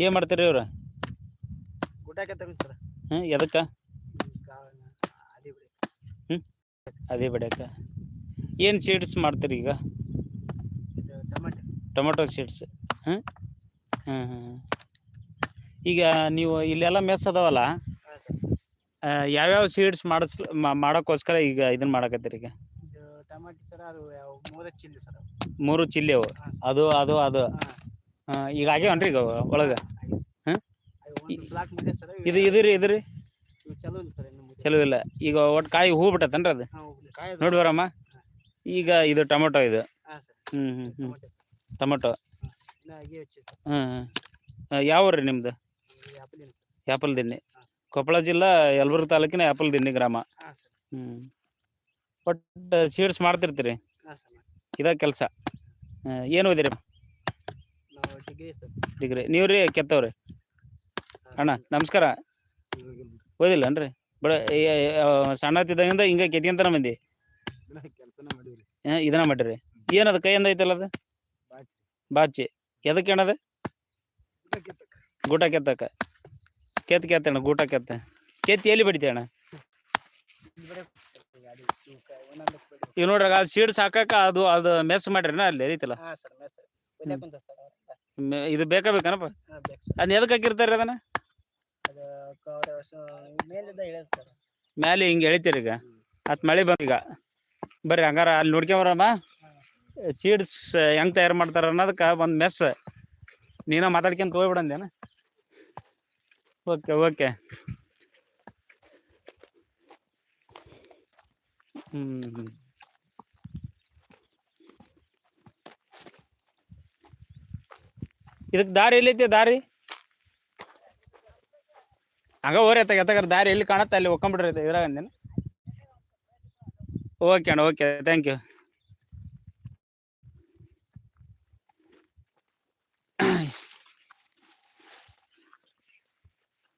ಏನು ಮಾಡ್ತೀರಿ ಇವ್ರ? ಎದಕ್ಕ ಹ್ಞೂ ಎದಕ್ಕೆ? ಅದೇ ಬಡಕ ಅದೇ ಬೆಳೆಯಕ್ಕೆ ಏನು ಸೀಡ್ಸ್ ಮಾಡ್ತೀರಿ ಈಗ? ಟಮಾಟೆ. ಸೀಡ್ಸ್ ಹಾಂ ಹಾಂ ಹಾಂ ಈಗ ನೀವು ಇಲ್ಲೆಲ್ಲ ಮೆಸ್ ಅದಾವಲ್ಲ? ಯಾವ್ಯಾವ ಸೀಡ್ಸ್ ಮಾಡಿಸ್ ಮಾಡೋಕ್ಕೋಸ್ಕರ ಈಗ ಇದನ್ನ ಮಾಡಕತ್ತೀರಿ ಈಗ? ಇದು ಟಮಾಟೆ ಸರ್ ಅದು ಯಾವ ಮೂರೇ ಚಿಲ್ಲಿ ಸರ್ ಮೂರು ಚಿಲ್ಲಿ ಅವು. ಅದು ಅದು ಅದು. ಹಾಂ ಈಗ ಆಗ್ಯಾವನ್ರಿ ಈಗ ಒಳಗೆ? ಹಾಂ? ಇದೆ ಇದು ರೀ ಇದು ರೀ? ಚಲೋ ಇಲ್ಲ ಈಗ ಒಟ್ಟು ಕಾಯಿ ಹೂ ಬಿಟ್ಟತನ್ರಿ ಅದು? ನೋಡಿ ಬರಮ್ಮ ಈಗ ಇದು ಟೊಮೊಟೊ ಇದು. ಹ್ಮ್ ಹ್ಮ್ ಹ್ಞೂ ಹ್ಞೂ ಹ್ಞೂ ಟಮಾಟೆ ಹ್ಞೂ ಹ್ಞೂ ಯಾವ ರೀ ನಿಮ್ದು? ಈ ಆಪಲ್ ಏನು ಯಾಪಲ್ ದಿಣ್ಣಿ ಕೊಪ್ಪಳ ಜಿಲ್ಲಾ ಯಲಬುರ್ಗ ತಾಲೂಕಿನ ಯಾಪಲ್ ದಿನ್ನಿ ಗ್ರಾಮ. ಹ್ಞೂ ಒಟ್ಟು ಸೀಡ್ಸ್ ಮಾಡ್ತಿರ್ತೀರಿ? ಇದ ಕೆಲಸ. ಏನು ಓದಿರಿ? ಡಿಗ್ರಿ. ನೀವು ರೀ ಕೆತ್ತವ್ರಿ? ಅಣ್ಣ, ನಮಸ್ಕಾರ. ಓದಿಲ್ಲನ್ರಿ? ಬಡ ಸಣ್ಣತ್ತಿದ್ದಾಗಿಂದ ಹಿಂಗೆ ಕೆತ್ಕೊಂತಾನ ಮಂದಿ? ಇದನ್ನ ಮಾಡಿರಿ. ಏನದು ಕೈಯಿಂದ ಐತಲ್ಲ ಅದು? ಬಾಚಿ. ಎದಕ್ಕೆ ತಕ್ಕ ಗೂಟ ಕೆತ್ತಕ. ಕೆತ್ತ ಕೆತ್ತ ಅಣ್ಣ, ಗೂಟ ಕೆತ್ತ. ಕೆತ್ತಿ ಎಲ್ಲಿ ಬಡಿತೆ ಅಣ್ಣ? ಇವ್ ನೋಡ್ರಿ, ಅದು ಸೀಡ್ ಹಾಕಕ್ಕ ಅದು ಅದು ಮೆಸ್ ಮಾಡ್ರಿ ಅಲ್ಲಿ ಐತಲ್ಲ ಮೆ- ಇದು ಬೇಕಾ ಬೇಕನಪ್ಪ? ಹಾಂ ಬೇಕು ಸರ್. ಅದನ್ನ ಎದಕ್ಕೆ ಹಾಕಿರ್ತಾರೆ ಅದನ್ನ? ಅದು ಕ- ಅವ್ರ ಸ- ಮೇಲಿಂದ ಇಳಿಯೋದು ಸರ್. ಮ್ಯಾಲೆ ಹಿಂಗೆ ಎಳಿತೀರಿ ಈಗ? ಅತ್ ಮಳೆ ಬಂದ ಈಗ. ಬರ್ರಿ ಹಂಗಾರ ಅಲ್ಲಿ ನೋಡ್ಕೊಂಬರಮ್ಮ ಸೀಡ್ಸ್ ಹೆಂಗ್ ತಯಾರು ಮಾಡ್ತಾರ ಅನ್ನೋದಕ್ಕೆ ಒಂದು ಮೆಸ್. ನೀನ ಮಾತಾಡ್ಕೊಂತ ಹೋಗ್ಬಿಡಂದೇನ ಓಕೆ ಓಕೆ. ಹ್ಮ್. ಇದಕ್ಕೆ ದಾರಿ ಎಲ್ಲೈತಿ ದಾರಿ? ಹಂಗ ಹೋರಿ ಎತ್ತಾಗ ಎತ್ತಾಗ ದಾರಿ ಎಲ್ಲಿ ಕಾಣತ್ತೆ ಅಲ್ಲಿ ಒಕ್ಕೊಂಬಿಡ್ರಿ ಇದ್ರಾಗ ಅಂದೇನು. ಓಕೆ ಅಣ್ಣ okay thank you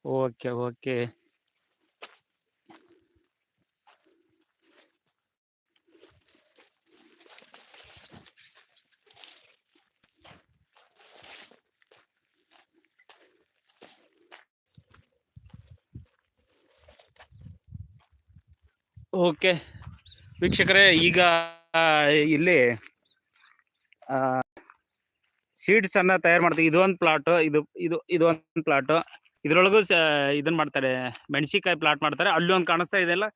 okay okay okay. ವೀಕ್ಷಕರೇ, ಈಗ ಇಲ್ಲಿ ಸೀಡ್ಸ್ ಅನ್ನ ತಯಾರು ಮಾಡ್ತೀವಿ. ಇದೊಂದು ಪ್ಲಾಟ್ ಇದು ಇದು ಇದೊಂದು ಪ್ಲಾಟ್ ಇದ್ರೊಳಗೂ ಇದನ್ನ ಮಾಡ್ತಾರೆ. ಮೆಣಸಿಕಾಯಿ ಪ್ಲಾಟ್ ಮಾಡ್ತಾರೆ. ಅಲ್ಲಿ ಒಂದು ಕಾಣಿಸ್ತಾ ಇದೆಯಲ್ಲ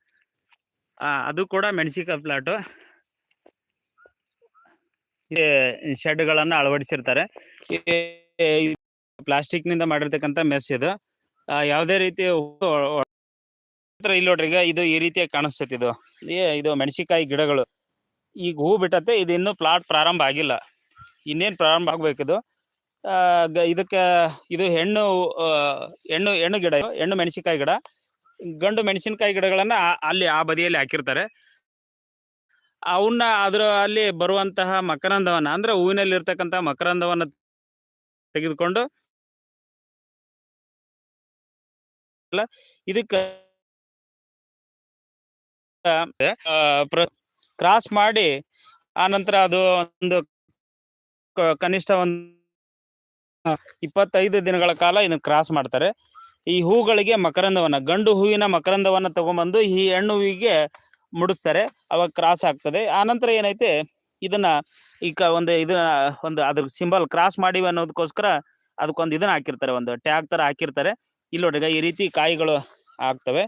ಅದು ಕೂಡ ಮೆಣಸಿಕಾಯಿ ಪ್ಲಾಟ್ ಶೆಡ್ಗಳನ್ನು ಅಳವಡಿಸಿರ್ತಾರೆ. ಪ್ಲಾಸ್ಟಿಕ್ನಿಂದ ಮಾಡಿರ್ತಕ್ಕಂಥ ಮೆಸ್ ಇದು. ಯಾವುದೇ ರೀತಿ ಇಲ್ಲಿ ನೋಡ್ರಿ, ಈಗ ಇದು ಈ ರೀತಿಯಾಗಿ ಕಾಣಿಸ್ತೈತಿ ಇದು. ಇದು ಮೆಣಸಿಕಾಯಿ ಗಿಡಗಳು. ಈಗ ಹೂ ಬಿಟ್ಟತ್ತೆ ಇದು ಇನ್ನೂ ಪ್ಲಾಟ್ ಪ್ರಾರಂಭ ಆಗಿಲ್ಲ. ಇನ್ನೇನು ಪ್ರಾರಂಭ ಆಗ್ಬೇಕಿದು ಇದಕ್ಕೆ ಇದು ಹೆಣ್ಣು ಹೆಣ್ಣು ಹೆಣ್ಣು ಗಿಡ ಹೆಣ್ಣು ಮೆಣಸಿನಕಾಯಿ ಗಿಡ. ಗಂಡು ಮೆಣಸಿನಕಾಯಿ ಗಿಡಗಳನ್ನ ಅಲ್ಲಿ ಆ ಬದಿಯಲ್ಲಿ ಹಾಕಿರ್ತಾರೆ. ಅವನ್ನ ಅದ್ರ ಅಲ್ಲಿ ಬರುವಂತಹ ಮಕರಂದವನ್ನ, ಅಂದ್ರೆ ಹೂವಿನಲ್ಲಿ ಇರ್ತಕ್ಕಂತಹ ಮಕರಂದವನ್ನ ತೆಗೆದುಕೊಂಡು ಇದಕ್ಕ ಕ್ರಾಸ್ ಮಾಡಿ, ಆ ನಂತರ ಅದು ಒಂದು ಕನಿಷ್ಠ ಒಂದು ಇಪ್ಪತ್ತೈದು ದಿನಗಳ ಕಾಲ ಇದನ್ನ ಕ್ರಾಸ್ ಮಾಡ್ತಾರೆ. ಈ ಹೂಗಳಿಗೆ ಮಕರಂದವನ್ನ, ಗಂಡು ಹೂವಿನ ಮಕರಂದವನ್ನ ತಗೊಂಡ್ಬಂದು ಈ ಹೆಣ್ಣು ಹೂವಿಗೆ ಮುಡಿಸ್ತಾರೆ. ಅವಾಗ ಕ್ರಾಸ್ ಆಗ್ತದೆ. ಆ ನಂತರ ಏನೈತೆ, ಇದನ್ನ ಕ, ಒಂದು ಇದನ್ನ ಒಂದು ಅದ್ರ ಸಿಂಬಲ್ ಕ್ರಾಸ್ ಮಾಡಿವಿ ಅನ್ನೋದಕ್ಕೋಸ್ಕರ ಅದಕ್ಕೊಂದು ಇದನ್ನ ಹಾಕಿರ್ತಾರೆ. ಒಂದು ಟ್ಯಾಗ್ ತರ ಹಾಕಿರ್ತಾರೆ. ಇಲ್ಲಿ ನೋಡ್ರಿ ಈ ರೀತಿ ಕಾಯಿಗಳು ಆಗ್ತವೆ.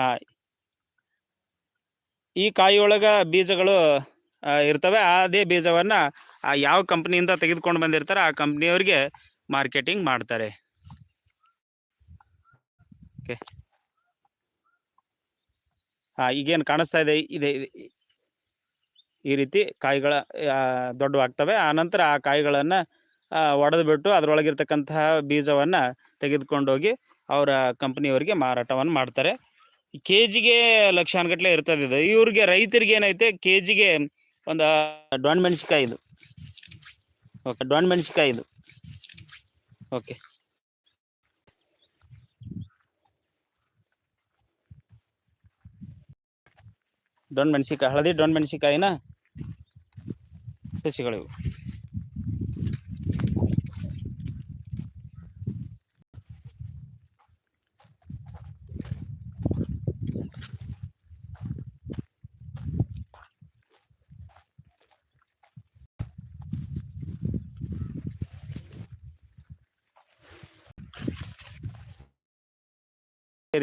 ಹಾ ಈ ಕಾಯಿ ಒಳಗ ಬೀಜಗಳು ಇರ್ತವೆ. ಅದೇ ಬೀಜವನ್ನ ಯಾವ ಕಂಪ್ನಿಯಿಂದ ತೆಗೆದುಕೊಂಡು ಬಂದಿರ್ತಾರೆ ಆ ಕಂಪ್ನಿಯವ್ರಿಗೆ ಮಾರ್ಕೆಟಿಂಗ್ ಮಾಡ್ತಾರೆ. ಓಕೆ. ಹಾ ಈಗೇನು ಕಾಣಿಸ್ತಾ ಇದೆ ಇದೆ. ಈ ರೀತಿ ಕಾಯಿಗಳ ದೊಡ್ಡವಾಗ್ತವೆ. ಆ ನಂತರ ಆ ಕಾಯಿಗಳನ್ನು ಒಡೆದು ಬಿಟ್ಟು ಅದರೊಳಗಿರ್ತಕ್ಕಂತಹ ಬೀಜವನ್ನ ತೆಗೆದುಕೊಂಡೋಗಿ ಅವರ ಕಂಪ್ನಿಯವರಿಗೆ ಮಾರಾಟವನ್ನು ಮಾಡ್ತಾರೆ. ಕೆ ಜಿಗೆ ಲಕ್ಷಾನುಗಟ್ಲೆ ಇರ್ತದೆ ಇದು. ಇವ್ರಿಗೆ ರೈತರಿಗೆ ಏನೈತೆ ಕೆ ಜಿಗೆ ಒಂದು ಡೊಣ್ ಮೆಣಸಿಕಾಯಿ ಇದು. ಓಕೆ ಡೊಣ್ ಮೆಣಸಿಕಾಯಿ ಇದು. ಓಕೆ. ಡೊಣ್ ಮೆಣಸಿಕಾಯಿ ಹಳದಿ ಡೊಣ್ ಮೆಣಸಿಕಾಯಿನ ಸಸಿಗಳಿವು.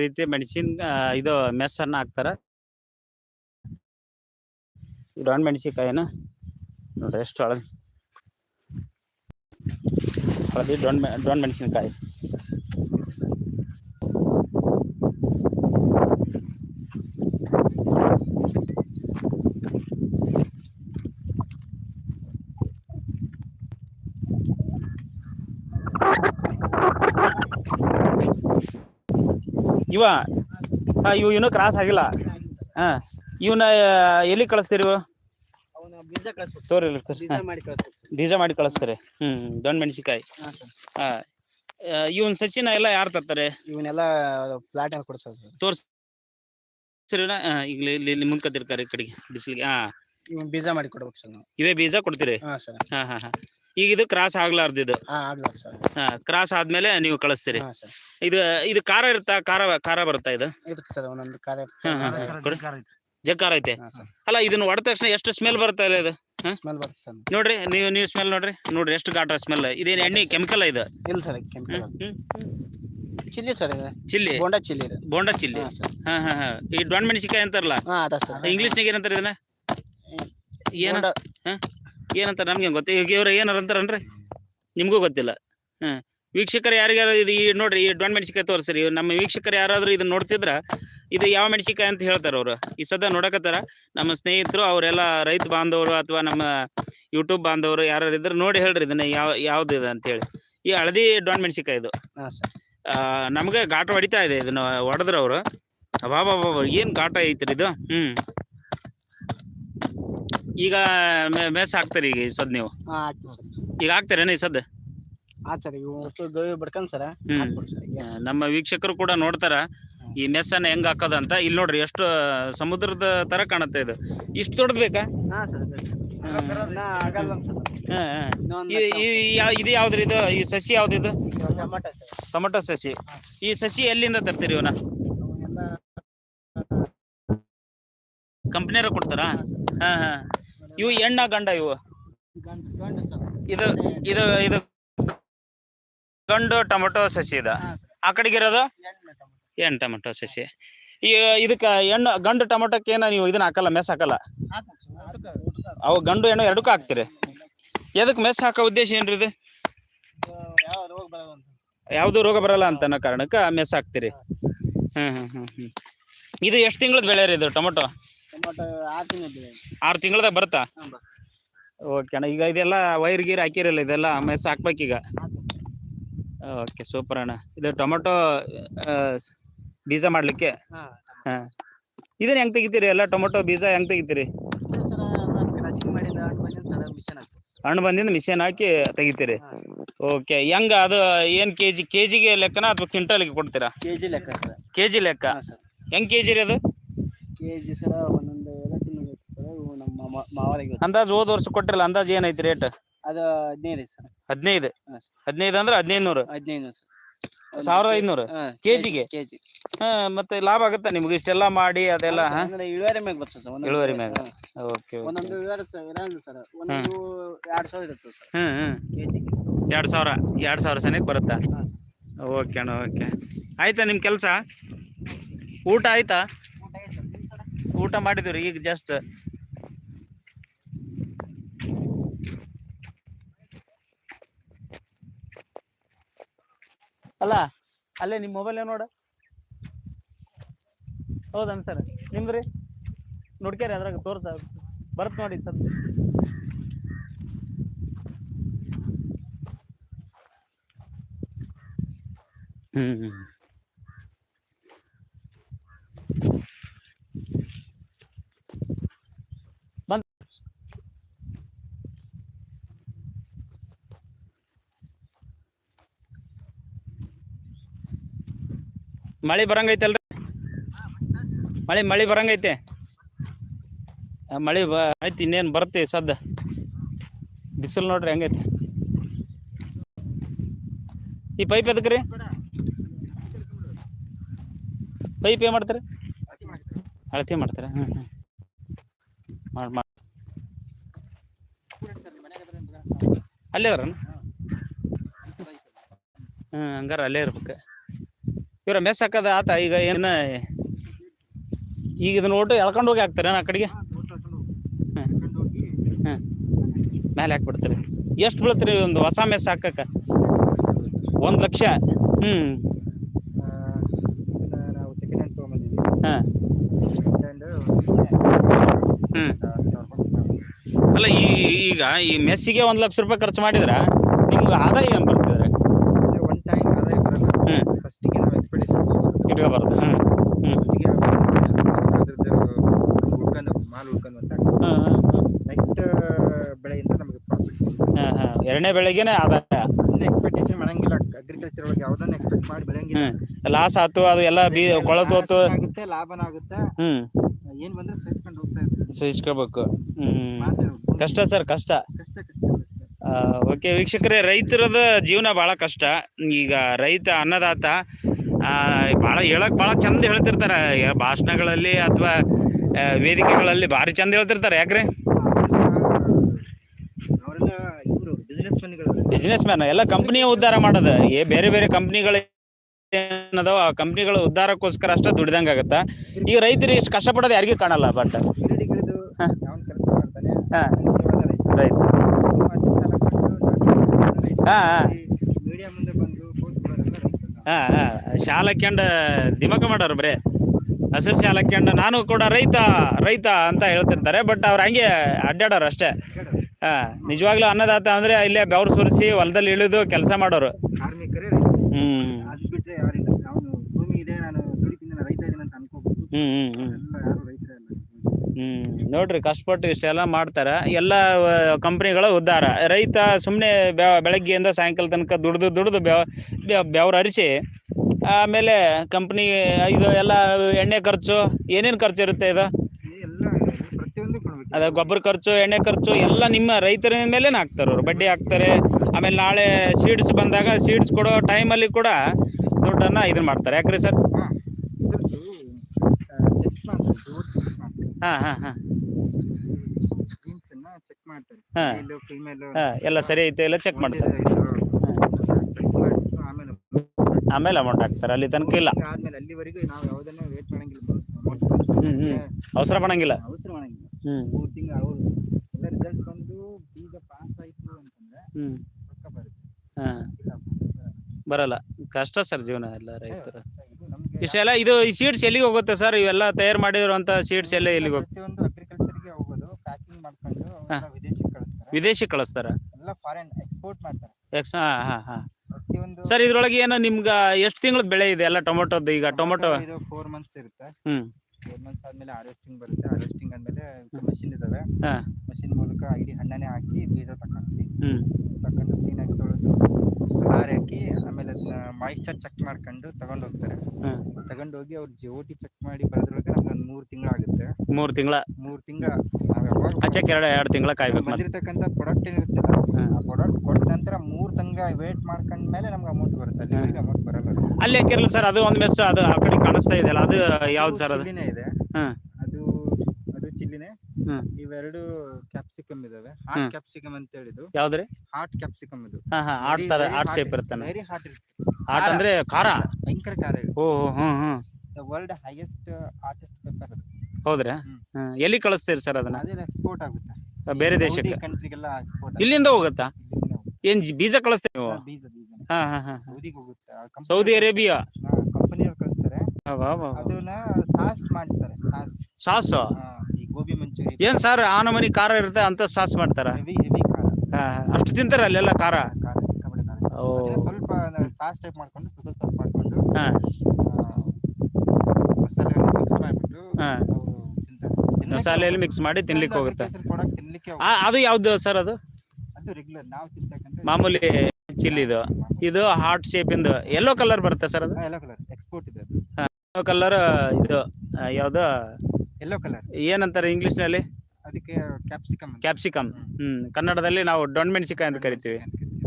ರೀತಿ ಮೆಣಸಿನ ಇದು ಮೆಸ್ಸನ್ನ ಹಾಕ್ತಾರ. ಡೊಣ್ ಮೆಣಸಿನ್ಕಾಯಿನ ನೋಡ್ರಿ ಎಷ್ಟು ಹಳದಿ ಹಳದಿ ಡೊಣ್ ಡೊಣ್ ಮೆಣಸಿನ್ಕಾಯಿ. ಇವ ಹಾ ಇವು ಇನ್ನೂ ಕ್ರಾಸ್ ಆಗಿಲ್ಲ. ಹಾ ಇವನ ಎಲ್ಲಿ ಕಳಿಸ್ತೀರಿ ತೋರಿ ಬೀಜ ಮಾಡಿ ಕಳಿಸ್ತಾರೆ. ಹ್ಮ್ ದೊಣ್ಣ ಮೆಣಸಿನಕಾಯಿ. ಹಾಂ ಇವನ್ ಸಸಿನ ಎಲ್ಲ ಯಾರು ತರ್ತಾರೆ? ಇವನ್ನೆಲ್ಲ ಪ್ಲಾಟ್ ಅಲ್ಲಿ ಕೊಡ್ಸೋದು ಸರ್. ತೋರ್ಸ್ ಸರಿನಾ ಈಗ ಇಲ್ಲಿ ಇಲ್ಲಿ ಮುಂದ್ಕತ್ತಿರ್ತಾರೆ ಈ ಕಡೆಗೆ ಬಿಸಿಲಿಗೆ. ಹಾ. ಇವನ್ ಬೀಜ ಮಾಡಿ ಕೊಡ್ಬೇಕು ಸರ್ ನಾವು. ಇವೇ ಬೀಜ ಕೊಡ್ತೀರಿ? ಹಾ ಸರ್. ಹಾ ಹಾ ಹಾ. ಈಗ ಇದು ಕ್ರಾಸ್ ಆಗ್ಲಾರ್ದು ಇದು. ಹಾಂ ಸರ್ ಹಾ ಕ್ರಾಸ್ ಆದ್ಮೇಲೆ ನೀವು ಕಳಿಸ್ತೀರಿ. ಹಾ ಸರ್ ಇದು ಇದು ಖಾರ ಇರುತ್ತಾ? ಖಾರ ಖಾರ ಬರುತ್ತಾ ಇದು? ಇರುತ್ತೆ ಸರ್ ಒಂದೊಂದು ಕಾರ್ಯ ಹಾ, ಹಾ, ಹಾ. ಕೊಡು. ಜಗ್ಗಾರ ಐತೆ. ಹಾಂ ಸರ್ ಅಲ್ಲ ಇದನ್ನ ಹೊಡೆದ ತಕ್ಷಣ ಎಷ್ಟು ಸ್ಮೆಲ್ ಬರ್ತಾ ಇಲ್ಲ ಇದು? ಸ್ಮೆಲ್ ಬರುತ್ತೆ ಸರ್ ನೋಡ್ರಿ ನೀವು ನೀವು ಸ್ಮೆಲ್ ನೋಡ್ರಿ. ನೋಡ್ರಿ ಎಷ್ಟು ಘಾಟ ಸ್ಮೆಲ್ ಇದೇನು ಎಣ್ಣೆ ಕೆಮಿಕಲ್ ಇದು? ಇಲ್ಲ ಸರ್ ಕೆಮಿಕಲ್ ಚಿಲ್ಲಿ ಸರ್ ಇದು. ಚಿಲ್ಲಿ ಬೋಂಡಾ ಚಿಲ್ಲಿ ಇದು. ಬೋಂಡ ಚಿಲ್ಲಿ ಹಾಂ ಸರ್ ಹಾ ಹಾ ಹಾ. ಈ ಡೊಣ್ ಮೆಣಸಿನ್ಕಾಯಿ ಅಂತಾರಲ್ಲ? ಹಾ ಅದ ಸರ್ ಇಂಗ್ಲೀಷ್ನಾಗ ಏನಂತಾರೆ ಇದನ್ನ? ಏನ? ಬೋಂಡ ಏನಂತಾರ ನಮ್ಗೆ ಗೊತ್ತ? ಈಗ ಇವ್ರ ಏನಾರ ಅಂತಾರನ್ರಿ? ನಿಮಗೂ ಗೊತ್ತಿಲ್ಲ. ಹ್ಮ್ ವೀಕ್ಷಕರು ಯಾರಿಗಾರ ಇದು ಈ ನೋಡ್ರಿ ಈ ಡೊಣ್ ಮೆಣಸಿನ್ಕಾಯಿ ತೋರಿಸ್ರಿ. ನಮ್ಮ ವೀಕ್ಷಕರು ಯಾರಾದರೂ ಇದನ್ನ ನೋಡ್ತಿದ್ರ ಇದು ಯಾವ ಮೆಣಸಿನ್ಕಾಯಿ ಅಂತ ಹೇಳ್ತಾರ ಅವ್ರು. ಈ ಸದಾ ನೋಡಕತ್ತಾರ ನಮ್ಮ ಸ್ನೇಹಿತರು ಅವರೆಲ್ಲ ರೈತ ಬಾಂಧವರು ಅಥವಾ ನಮ್ಮ ಯೂಟ್ಯೂಬ್ ಬಾಂಧವರು ಯಾರು ಇದ್ರೆ ನೋಡಿ ಹೇಳ್ರಿ ಇದನ್ನ ಯಾವ ಯಾವ್ದು ಇದೆ ಅಂತ ಹೇಳಿ. ಈ ಹಳದಿ ಡೊಣ್ ಮೆಣಸಿನ್ಕಾಯಿ ಇದು. ನಮ್ಗೆ ಘಾಟ ಹೊಡಿತಾ ಇದೆ ಇದನ್ನ ಹೊಡೆದ್ರ ಅವರು. ಬಾಬಾ ಏನ್ ಘಾಟ ಐತ್ರಿ ಇದು? ಹ್ಮ್. ಈಗ ಮೆಸ್ ಹಾಕ್ತಾರೆ ಈಗ ಈ ಸದ್ ನೀವು? ಹಾಂ ಆಗ್ತದೆ ಸರ್. ಈಗ ಹಾಕ್ತೀರೇನ ಈ ಸದ್? ಹಾಂ ಸರ್ ಇವು ಅಷ್ಟು ಗವಿ ಬಡ್ಕೊಂಡ್ ಸರ್ ಹ್ಮ್. ಹಾಕ್ಬಿಡಿ ಸರ್ ಆ, ನಮ್ಮ ವೀಕ್ಷಕರು ಕೂಡ ನೋಡ್ತಾರ ಈ ಮೆಸ್ಸನ್ನ ಹೆಂಗ್ ಹಾಕೋದಂತ ಇಲ್ಲಿ ನೋಡ್ರಿ ಎಷ್ಟು ಸಮುದ್ರದ ತರ ಕಾಣುತ್ತೆ ಇದು. ಇಷ್ಟು ದೊಡ್ಡದು ಬೇಕಾ? ಹಾಂ ಸರ್ ಬೇಕು ಸರ್. ಇನ್ನ ಆಗಲ್ಲ ಸರ್. ಹಾ, ಹಾ. ಇನ್ನೊಂದು ಈ- ಇದು ಯಾವ್ದ್ರಿ ಇದು? ಈ ಸಸಿ ಯಾವ್ದಿದು ಟೊಮಾಟೊ ಸರ್. ಟೊಮೊಟೊ ಸಸಿ. ಈ ಸಸಿ ಎಲ್ಲಿಂದ ತರ್ತೀರಿ ಇವನ ಅವನ್ನೆಲ್ಲ ಕಂಪ್ನಿಯರ ಕೊಡ್ತಾರಾ? ಸರ್. ಹಾ ಹಾ. ಇವು ಎಣ್ಣ ಗಂಡ ಇವು. ಇದು ಇದು ಇದು ಗಂಡು ಟೊಮೆಟೊ ಸಸಿ ಇದ. ಆ ಕಡೆಗೆ ಇರೋದು ಎಣ್ಣೆ ಟೊಮೆಟೊ. ಹೆಣ್ಣು ಟೊಮೊಟೊ ಸಸಿ. ಈ ಇದಕ್ಕ ಹೆಣ್ಣು ಗಂಡು ಟೊಮೆಟೊಕ್ಕೆ ಏನ ನೀವು ಇದನ್ನ ಹಾಕಲ್ಲ ಮೆಸ್ ಹಾಕಲ್ಲ? ಅವು ಗಂಡು ಹೆಣ್ಣು ಎರಡಕ್ಕೂ ಹಾಕ್ತೀರಿ. ಎದಕ್ ಮೆಸ್ ಹಾಕೋ ಉದ್ದೇಶ ಏನ್ರಿ ಇದು? ಯಾವ್ದು ರೋಗ ಬರಲ್ಲ ಅಂತ ಅನ್ನೋ ಕಾರಣಕ್ಕೆ ಮೆಸ್ ಹಾಕ್ತೀರಿ. ಹ್ಮ್ ಹ್ಮ್ ಹ್ಮ್ ಹ್ಮ್. ಇದು ಎಷ್ಟು ತಿಂಗಳದ ಬೆಳೆ ರೀ ಇದು ಟೊಮಾಟೊ? ಆರು ಬೆಳೆ ಆರು ತಿಂಗಳದಾಗ ಬರುತ್ತಾ? ಓಕೆ ಅಣ್ಣ ಈಗ ಇದೆಲ್ಲ ವೈರ್ ಗೀರ್ ಹಾಕಿರಲ್ಲ ಇದೆಲ್ಲ ಮೆಸ್ ಹಾಕ್ಬೇಕೀಗ ಓಕೆ ಸೂಪರ್ ಅಣ್ಣ. ಇದು ಟೊಮೆಟೊ ಬೀಜ ಮಾಡ್ಲಿಕ್ಕೆ? ಹಾಂ ಇದನ್ನ ಹೆಂಗ್ ತೆಗಿತೀರಿ? ಎಲ್ಲ ಟೊಮೆಟೊ ಬೀಜ ಹೆಂಗ್ ತೆಗಿತೀರಿ? ಹಣ್ಣು ಬಂದಿಂದ ಮಿಷನ್ ಹಾಕಿ. ತೆಗಿತೀರಿ? ಓಕೆ ಹೆಂಗ ಅದು ಏನ್ ಕೆಜಿ ಕೆಜಿಗೆ ಲೆಕ್ಕನ ಅಥವಾ ಕ್ವಿಂಟಲ್ಗೆ ಕೊಡ್ತೀರಾ? ಕೆ ಜಿ ಲೆಕ್ಕ ಸರ್. ಕೆಜಿ ಲೆಕ್ಕ? ಹಾಂ ಸರ್. ಹೆಂಗ್ ಕೆಜಿ ರೀ ಅದು? ಕೆ ಜಿ ಸರ ಒಂದೊಂದು ಎಲ್ಲ ತಿನ್ನಬೇಕು ಸರ್ ಇವು ನಮ್ಮ ಮ- ಮಾವರಿಗೆ ಗೊತ್ತು. ಅಂದಾಜ್ ಹೋದ ವರ್ಷ ಕೊಟ್ಟಿರಲ್ಲ ಅಂದಾಜ್ ಏನೈತಿ ರೇಟ್ ಅದು ಹದಿನೈದು ಸರ್. ಹದಿನೈದು? ಹಾಂ ಸರ್. ಹದಿನೈದು ಅಂದ್ರೆ ಹದಿನೈದು ನೂರು ಹದಿನೈದು ಸರ್ ಸಾವಿರದ ಐನೂರು ಕೆಜಿಗೆ? ಕೆ ಜಿ ಹಾ ಮತ್ತೆ ಲಾಭ ಆಗುತ್ತಾ ನಿಮ್ಗೆ? ಇಷ್ಟೆಲ್ಲ ಮಾಡಿ ಅದೆಲ್ಲ ಹಾ? ಅಂದ್ರೆ ಇಳುವರಿ ಮ್ಯಾಗ ಬರ್ತದೆ ಸರ್ ಒಂದೊಂದು ಇಳುವರಿ ಮ್ಯಾಗ. ಹಾಂ. ಓಕೆ ಒಂದೊಂದು ಇಳುವರಿ ಸರ್ ಇರಂಗಿಲ್ಲ ಸರ್ ಒಂದೊಂದು ಎರಡು ಸಾವಿರ ಇರುತ್ತೆ ಸರ್. ಹ್ಮ್ ಹ್ಮ್. ಕೆ ಎರಡು ಸಾವಿರ ಎರಡ್ ಸಾವಿರ ಸನಿಕ್ ಬರುತ್ತಾ? ಹಾಂ ಸರ್. ಓಕೆ ಅಣ್ಣ ಓಕೆ ಆಯ್ತಾ ನಿಮ್ ಕೆಲಸ? ಊಟ ಆಯ್ತಾ? ಊಟ ಮಾಡಿದ್ವಿ ಈಗ ಜಸ್ಟ್ ಅಲ್ಲ, ಅಲ್ಲೇ ನಿಮ್ಮ ಮೊಬೈಲ್ ನೋಡ. ಹೌದನ್ ಸರ್ ನಿಮ್ದ್ರಿ? ನೋಡ್ಕ್ಯಾರಿ ಅದ್ರಾಗ ತೋರ್ಸ ಬರತ್ ನೋಡಿ ಸರ್ ಹ್ಮ್. ಮಳೆ ಬರಂಗೈತಲ್ರಿ? ಮಳೆ ಮಳೆ ಬರಂಗೈತೆ. ಮಳೆ ಬ, ಆಯ್ತು, ಇನ್ನೇನು ಬರುತ್ತೆ ಸದ್ದ. ಬಿಸಿಲು ನೋಡ್ರಿ ಹೆಂಗೈತೆ. ಈ ಪೈಪ್ ಎದಕ್ಕೆ ರೀ ಪೈಪ್ ಏನು ಮಾಡ್ತಾರೆ? ಅಳತೆ ಮಾಡ್ತಾರೆ? ಹ್ಞೂ ಹ್ಞೂ ಅಲ್ಲೇ ಅದ್ರ ಹ್ಞೂ ಹಂಗಾರೆ ಅಲ್ಲೇ ಇರ್ಬೇಕು. ಇವ್ರ ಮೆಸ್ ಹಾಕದ ಆತ, ಈಗ ಏನು, ಈಗ ಇದನ್ನ ಒಟ್ಟು ಎಳ್ಕೊಂಡು ಹೋಗಿ ಹಾಕ್ತಾರೆ ಆ ಕಡೆಗೆ? ಹಾಂ ಮೇಲೆ ಹಾಕ್ಬಿಡ್ತಾರೆ. ಎಷ್ಟು ಬೀಳ್ತೀರಿ ಒಂದು ಹೊಸ ಮೆಸ್ ಹಾಕಕ್ಕೆ? ಒಂದು ಲಕ್ಷ? ಹ್ಞೂ ಹಾಂ ಹ್ಞೂ ಅಲ್ಲ, ಈ, ಈಗ ಈ ಮೆಸ್ಸಿಗೆ ಒಂದು ಲಕ್ಷ ರೂಪಾಯಿ ಖರ್ಚು ಮಾಡಿದ್ರೆ ನಿಮ್ಗೆ ಆದಾಯ ಏನು ಬರ್ತಿದ್ರೆ ಒನ್ ಟೈಮ್ ಆದಾಯ ಬರಲ್ಲ ಹ್ಮ್. ಫಸ್ಟಿಗೆ ನಾವು ಎಕ್ಸ್ಪೆಡಿಷನ್ ಇಟ್ಕೋಬಾರ್ದು ಹ್ಞೂ ಹ್ಞೂ ಫಸ್ಟಿಗೆ ಅದ್ರದ್ದು ಉಳ್ಕೊಂಡು ಮಾಲ್ ಉಳ್ಕೊಂಡು ಅಂತ ಹಾಂ ಹಾಂ ನೆಕ್ಸ್ಟ್ ಬೆಳೆಯಿಂದ ನಮಗೆ ಪ್ರಾಫಿಟ್ಸ್ ಹಾಂ ಹಾಂ ಎರಡನೇ ಬೆಳೆಗೇನೆ ಆದಾಯ ಎಕ್ಸ್ಪೆಕ್ಟೇಷನ್ ಮಾಡಂಗಿಲ್ಲ. ಅಗ್ರಿಕಲ್ಚರ್ ಒಳಗೆ ಯಾವ್ದನ್ನ ಎಕ್ಸ್ಪೆಕ್ಟ್ ಮಾಡಿ ಬೆಳೆಯಂಗಿಲ್ಲ. ಲಾಸ್ ಆತು ಅದು ಎಲ್ಲ ಬೀ ಕೊಳತು ಹೋತು ಆಗುತ್ತೆ ಲಾಭನ ಆಗುತ್ತೆ. ಏನು ಏನ್ ಬಂದ್ರೆ ಸಹಿಸ್ಕೊಂಡು ಹೋಗ್ತಾ ಇರ್ತೀವಿ. ಸಹಿಸ್ಕೋಬೇಕು. ಹ್ಮ್. ಕಷ್ಟ ಸರ್ ಕಷ್ಟ. ಕಷ್ಟ ಕಷ್ಟ ಓಕೆ ವೀಕ್ಷಕರೇ ರೈತರದ ಜೀವನ ಭಾಳ ಕಷ್ಟ. ಈಗ ರೈತ ಅನ್ನದಾತ ಭಾಳ ಹೇಳಕ್ ಭಾಳ ಚಂದ ಹೇಳ್ತಿರ್ತಾರೆ. ಭಾಷಣಗಳಲ್ಲಿ ಅಥವಾ ವೇದಿಕೆಗಳಲ್ಲಿ ಭಾರಿ ಚಂದ ಹೇಳ್ತಿರ್ತಾರೆ. ಯಾಕ್ರಿ ಅವರೆಲ್ಲ ಇವರು ಬಿಸ್ನೆಸ್ ಮ್ಯಾನ್ ಎಲ್ಲ ಕಂಪ್ನಿಯ ಉದ್ಧಾರ ಮಾಡೋದು ಏ ಬೇರೆ ಬೇರೆ ಕಂಪ್ನಿಗಳು ಏನದಾವ ಆ ಕಂಪ್ನಿಗಳ ಉದ್ಧಾರಕ್ಕೋಸ್ಕರ ಅಷ್ಟೇ ದುಡಿದಂಗ ಆಗತ್ತ ಈಗ ರೈತರು ಇಷ್ಟು ಕಷ್ಟಪಡೋದು ಯಾರಿಗೂ ಕಾಣಲ್ಲ ಬಟ್ ರೈತ. ಹಾ, ಹಾ. ಹಾ ಶಾಲೆ ಹಾಕ್ಯಂಡು ದಿಮಕ ಮಾಡೋರು ಬರೇ ಹಸಿರು ಶಾಲೆ ಹಾಕ್ಯಂಡು ನಾನು ಕೂಡ ರೈತ ರೈತ ಅಂತ ಹೇಳ್ತಿರ್ತಾರೆ ಬಟ್ ಅವ್ರು ಹಂಗೆ ಅಡ್ಡಾಡೋರು ಅಷ್ಟೇ. ಹಾ ನಿಜವಾಗ್ಲೂ ಅನ್ನದಾತ ಅಂದ್ರೆ ಇಲ್ಲೇ ಬೆವ್ರು ಸುರಿಸಿ ಹೊಲದಲ್ಲಿ ಇಳಿದು ಕೆಲಸ ಮಾಡೋರು. ಕಾರ್ಮಿಕರೇ. ಹ್ಮ್. ಅದ್ ಬಿಟ್ರೆ ಯಾರಿಲ್ಲ. ಅವನು ಭೂಮಿ ಇದೆ ನಾನು ದುಡಿತೀನಿ ನಾನು ರೈತ ಇದೀನಿ ಅಂತ ಅನ್ಕೋಬಹುದು. ಹ್ಮ್ ಹ್ಮ್ ಹ್ಮ್. ಎಲ್ಲ ಯಾರು ರೈತರಲ್ಲ ಹ್ಮ್ ನೋಡ್ರಿ ಕಷ್ಟಪಟ್ಟು ಇಷ್ಟೆಲ್ಲ ಮಾಡ್ತಾರ. ಎಲ್ಲ ಕಂಪ್ನಿಗಳು ಉದ್ಧಾರ ರೈತ ಸುಮ್ಮನೆ ಬೆಳಗ್ಗೆಯಿಂದ ಸಾಯಂಕಾಲ ತನಕ ದುಡ್ದು ದುಡ್ದು ಬೆವ ಬೆವ್ರು ಹರಿಸಿ ಆಮೇಲೆ ಕಂಪ್ನಿ ಇದು ಎಲ್ಲ ಎಣ್ಣೆ ಖರ್ಚು ಏನೇನು ಖರ್ಚು ಇರುತ್ತೆ ಇದು? ಅದ ಗೊಬ್ಬರ ಖರ್ಚು ಎಣ್ಣೆ ಖರ್ಚು ಎಲ್ಲ ನಿಮ್ಮ ರೈತರ ಮೇಲೆ ಹಾಕ್ತಾರೆ ಅವರು. ಬಡ್ಡಿ ಹಾಕ್ತಾರೆ ಆಮೇಲೆ ನಾಳೆ ಸೀಡ್ಸ್ ಬಂದಾಗ ಸೀಡ್ಸ್ ಕೊಡೋ ಟೈಮಲ್ಲಿ ಕೂಡ ದುಡ್ಡನ್ನು ಇದನ್ನು ಮಾಡ್ತಾರೆ. ಯಾಕ್ರಿ ಸರ್? ಹಾ ಹಾಂ ಹಾಂ ಹಾಂ. ಚೆಕ್ ಮಾಡ್ತಾರೆ. ಹಾ. ಹಾಂ ಎಲ್ಲ ಸರಿ ಐತೆ ಎಲ್ಲ ಚೆಕ್ ಮಾಡ್ತಾರೆ. ಆಮೇಲೆ ಅಮೌಂಟ್ ಹಾಕ್ತಾರೆ ಅಲ್ಲಿ ತನಕ ಇಲ್ಲ. ಆದಮೇಲೆ ಅಲ್ಲಿವರೆಗೂ ನಾವು ಯಾವ್ದನ್ನ ವೇಟ್ ಮಾಡಂಗಿಲ್ಲ. ಹ್ಮ್, ಹ್ಮ್. ಅವಸರ ಮಾಡಂಗಿಲ್ಲ ಅವಸರ ಮಾಡಂಗಿಲ್ಲ ಹ್ಞೂ ಮೂರು ತಿಂಗಳು ಅವರು ಎಲ್ಲ ರಿಸಲ್ಟ್ ಬಂದು ಬೀಜ ಪಾಸ್ ಆಯ್ತು ಅಂತಂದ್ರೆ ರೊಕ್ಕ ಬರುತ್ತೆ. ಹಾಂ. ಬರಲ್ಲ. ಕಷ್ಟ ಸರ್ ಜೀವನ ಎಲ್ಲ ರೈತರ. ಇಷ್ಟೆಲ್ಲ ಇದು ಈ ಸೀಡ್ಸ್ ಎಲ್ಲಿಗೆ ಹೋಗುತ್ತೆ ಸರ್? ಇವೆಲ್ಲ ತಯಾರು ಮಾಡಿರುವಂತ ಸೀಡ್ಸ್ ಎಲ್ಲ ಎಲ್ಲಿಗೆ ಹೋಗುತ್ತೆ ಪ್ರತಿಯೊಂದು ಅಗ್ರಿಕಲ್ಚರ್ಗೆ ಹೋಗೋದು ಪ್ಯಾಕಿಂಗ್ ಮಾಡ್ಕೊಂಡು ಅವ್ರನ್ನ ವಿದೇಶಕ್ಕೆ ಕಳಿಸ್ತಾರೆ. ವಿದೇಶಕ್ಕೆ ಕಳಿಸ್ತಾರ? ಎಲ್ಲ ಫಾರಿನ್ ಎಕ್ಸ್ಪೋರ್ಟ್ ಮಾಡ್ತಾರೆ. ಎಕ್ಸ್ ಹಾಂ ಹಾಂ ಹಾಂ. ಪ್ರತಿಯೊಂದು ಸರ್ ಇದ್ರೊಳಗೆ ಏನು ನಿಮ್ಗೆ ಎಷ್ಟು ತಿಂಗಳ ಬೆಳೆ ಇದೆ? ಎಲ್ಲ ಟೊಮೊಟೊದ್ದು ಈಗ ಟೊಮೊಟೊ ಇದು ಫೋರ್ ಮಂತ್ಸ್ ಇರುತ್ತೆ. ಮಂತ್ಸ್ ಆದ್ಮೇಲೆ ಹಾರ್ವೆಸ್ಟಿಂಗ್ ಬರುತ್ತೆ. ಹಾರ್ವೆಸ್ಟಿಂಗ್ ಆದ್ಮೇಲೆ ಮಷಿನ್ ಇದಾವೆ. ಮಷಿನ್ ಮೂಲಕ ಐಡಿ ಹಣ್ಣನೆ ಹಾಕಿ ಬೀಜ ತಕೊಂಡ್ವಿ. ಹ್ಞೂ ಕ್ಲೀನ್ ಕ್ಲೀನಾಗಿ ತೊಳೆದು ಹಾರ ಹಾಕಿ ಆಮೇಲೆ ಅದನ್ನ ಮಾಯಿಶ್ಚರ್ ಚೆಕ್ ಮಾಡ್ಕೊಂಡು ತಗೊಂಡ್ ಹೋಗ್ತಾರೆ. ಹ್ಮ್. ತಗೊಂಡ್ ಹೋಗಿ ಅವ್ರು ಜೋಟಿ ಚೆಕ್ ಮಾಡಿ ಬರೋದ್ರೊಳಗೆ ನಮ್ಗೆ ಒಂದು ಮೂರು ತಿಂಗಳಾಗುತ್ತೆ ಮೂರು ತಿಂಗಳ? ಮೂರು ತಿಂಗಳ ಅಚ್ಚಕ್ಕೆ ಎರಡು ಎರಡು ತಿಂಗಳ ಕಾಯ್ಬೇಕು ಬಂದಿರತಕ್ಕಂಥ ಪ್ರಾಡಕ್ಟ್ ಏನಿರುತ್ತಲ್ಲ. ಆ ಪ್ರಾಡಕ್ಟ್ ಕೊಟ್ಟ ನಂತರ ಮೂರು ತಿಂಗಳ ವೇಟ್ ಮಾಡ್ಕೊಂಡ್ಮೇಲೆ ನಮ್ಗೆ ಅಮೌಂಟ್ ಬರುತ್ತೆ. ಅಲ್ಲಿ ಅಮೌಂಟ್ ಬರಲ್ಲ. ಅಲ್ಲಿ ಹಾಕಿರಲ್ಲ ಸರ್ ಅದು ಒಂದು ಮೆಸ್ ಅದು ಆ ಕಡೆ ಕಾಣಿಸ್ತಾ ಇದೆಯಲ್ಲ ಅದು ಯಾವ್ದು ಸರ್ ಅದು? ಇದೆ. ಹ್ಮ್. ಅದು ಅದು ಚಿಲ್ಲಿನೇ. ಹ್ಮ್. ಇವೆರಡು ಕ್ಯಾಪ್ಸಿಕಮ್ ಇದಾವೆ. ಹ್ಮ್. ಹಾಟ್ ಕ್ಯಾಪ್ಸಿಕಮ್ ಅಂತ ಹೇಳಿದ್ರು ಯಾವ್ದ್ರಿ? ಹಾಟ್ ಕ್ಯಾಪ್ಸಿಕಮ್ ಇದು. ಹಾ ಹಾ ಆಟ್ ಶೇಪ್ ಇರುತ್ತೆ. ವೆರಿ ಹಾಟ್ ಇರುತ್ತೆ. ಆಟ್ ಖಾರ. ಅಂದ್ರೆ ಖಾರ? ಭಯಂಕರ ಖಾರ ಇದೆ ಓ ಹ್ಞೂ the world highest hottest pepper ಅದು. ಹೌದ್ರಾ? ಹ್ಮ್. ಹ್ಮ್. ಎಲ್ಲಿ ಕಳಿಸ್ತೀರಿ ಸರ್ ಅದನ್ನ? ಅದೇ ಎಕ್ಸ್ಪೋರ್ಟ್ ಆಗುತ್ತೆ. ಬೇರೆ ದೇಶಕ್ಕೆ? ಕಂಟ್ರಿಗೆಲ್ಲ ಎಕ್ಸ್ಪೋರ್ಟ್ ಇಲ್ಲಿಂದ ಹೋಗುತ್ತಾ? ಏನ್ ಜಿ- ಬೀಜ ಕಳಿಸ್ತೀವಿ ನೀವು? ಬೀಜ ಬೀಜ ಹಾಂ ಹಾಂ ಹಾಂ ಸೌದಿಗೆ ಹೋಗುತ್ತೆ. ಆ company ಸೌದಿ ಅರೇಬಿಯಾ ಹಾ, company ಅವ್ರು ಕಳಿಸ್ತಾರೆ ಅಬ್ಬಾ, ಅಬ್ಬಾ, ಅಬ್ಬಾ. ಅದನ್ನ ಸಾಸ್ ಮಾಡ್ತಾರೆ ಸಾಸ್. ಸಾಸು? ಈ ಗೋಬಿ ಮಂಚೂರಿ. ಏನ್ ಸರ್ ಆನ ಮನಿ ಖಾರ ಇರುತ್ತೆ ಅಂತ ಸಾಸ್ ಮಾಡ್ತಾರ? ಹೆವಿ ಹೆವಿ ಖಾರ. ಹಾ, ಅಷ್ಟು ತಿಂತಾರ ಅಲ್ಲೆಲ್ಲ ಖಾರ? ಖಾರ ಸಿಕ್ಕಾಪಟ್ಟೆ ಖಾರ. ಓ. ಅದನ್ನ ಸ್ವಲ್ಪ ಸಾಸ್ ಟೈಪ್ ಮಾಡ್ಕೊಂಡು ಸ್ವಲ್ಪ ಸ್ವಲ್ಪ ಹಾಕೊಂಡು ಹಾ. ಮಸಾಲೆ ಮಿಕ್ಸ್ ಮಾಡಿಬಿಟ್ಟು ಹಾ. ಅವರು ತಿಂತಾರೆ. ಮಸಾಲೆಯಲ್ಲಿ ಮಿಕ್ಸ್ ಮಾಡಿ ತಿನ್ಲಿಕ್ಕೆ ಹೋಗುತ್ತೆ. ಪ್ರಾಡಕ್ಟ್ ತಿನ್ಲಿಕ್ಕೆ ಆ, ಅದು ಯಾವ್ದು ಸರ್ ಅದು? ಅದು ರೆಗ್ಯುಲರ್ ನಾವು ತಿಂತಕ್ಕಂಥ ಮಾಮೂಲಿ ಚಿಲ್ಲಿ ಇದು ಇದು ಹಾರ್ಟ್ ಶೇಪ್ ಇಂದು. ಎಲ್ಲೋ ಕಲರ್ ಬರುತ್ತೆ ಸರ್ ಅದು? ಎಲ್ಲೋ ಕಲರ್ ಎಕ್ಸ್ಪೋರ್ಟ್ ಇದೆ ಎಲ್ಲೋ ಕಲರ್ ಇದು ಯಾವ್ದು? ಎಲ್ಲೋ ಕಲರ್ ಏನಂತಾರೆ ಇಂಗ್ಲಿಷ್ನಲ್ಲಿ ಅದಕ್ಕೆ ಕ್ಯಾಪ್ಸಿಕಮ್ ಕ್ಯಾಪ್ಸಿಕಮ್ ಹ್ಮ್. ಕನ್ನಡದಲ್ಲಿ ನಾವು ಡೊಣ್ ಮೆಣಸಿನಕಾಯಿ ಅಂತ ಕರಿತೀವಿ.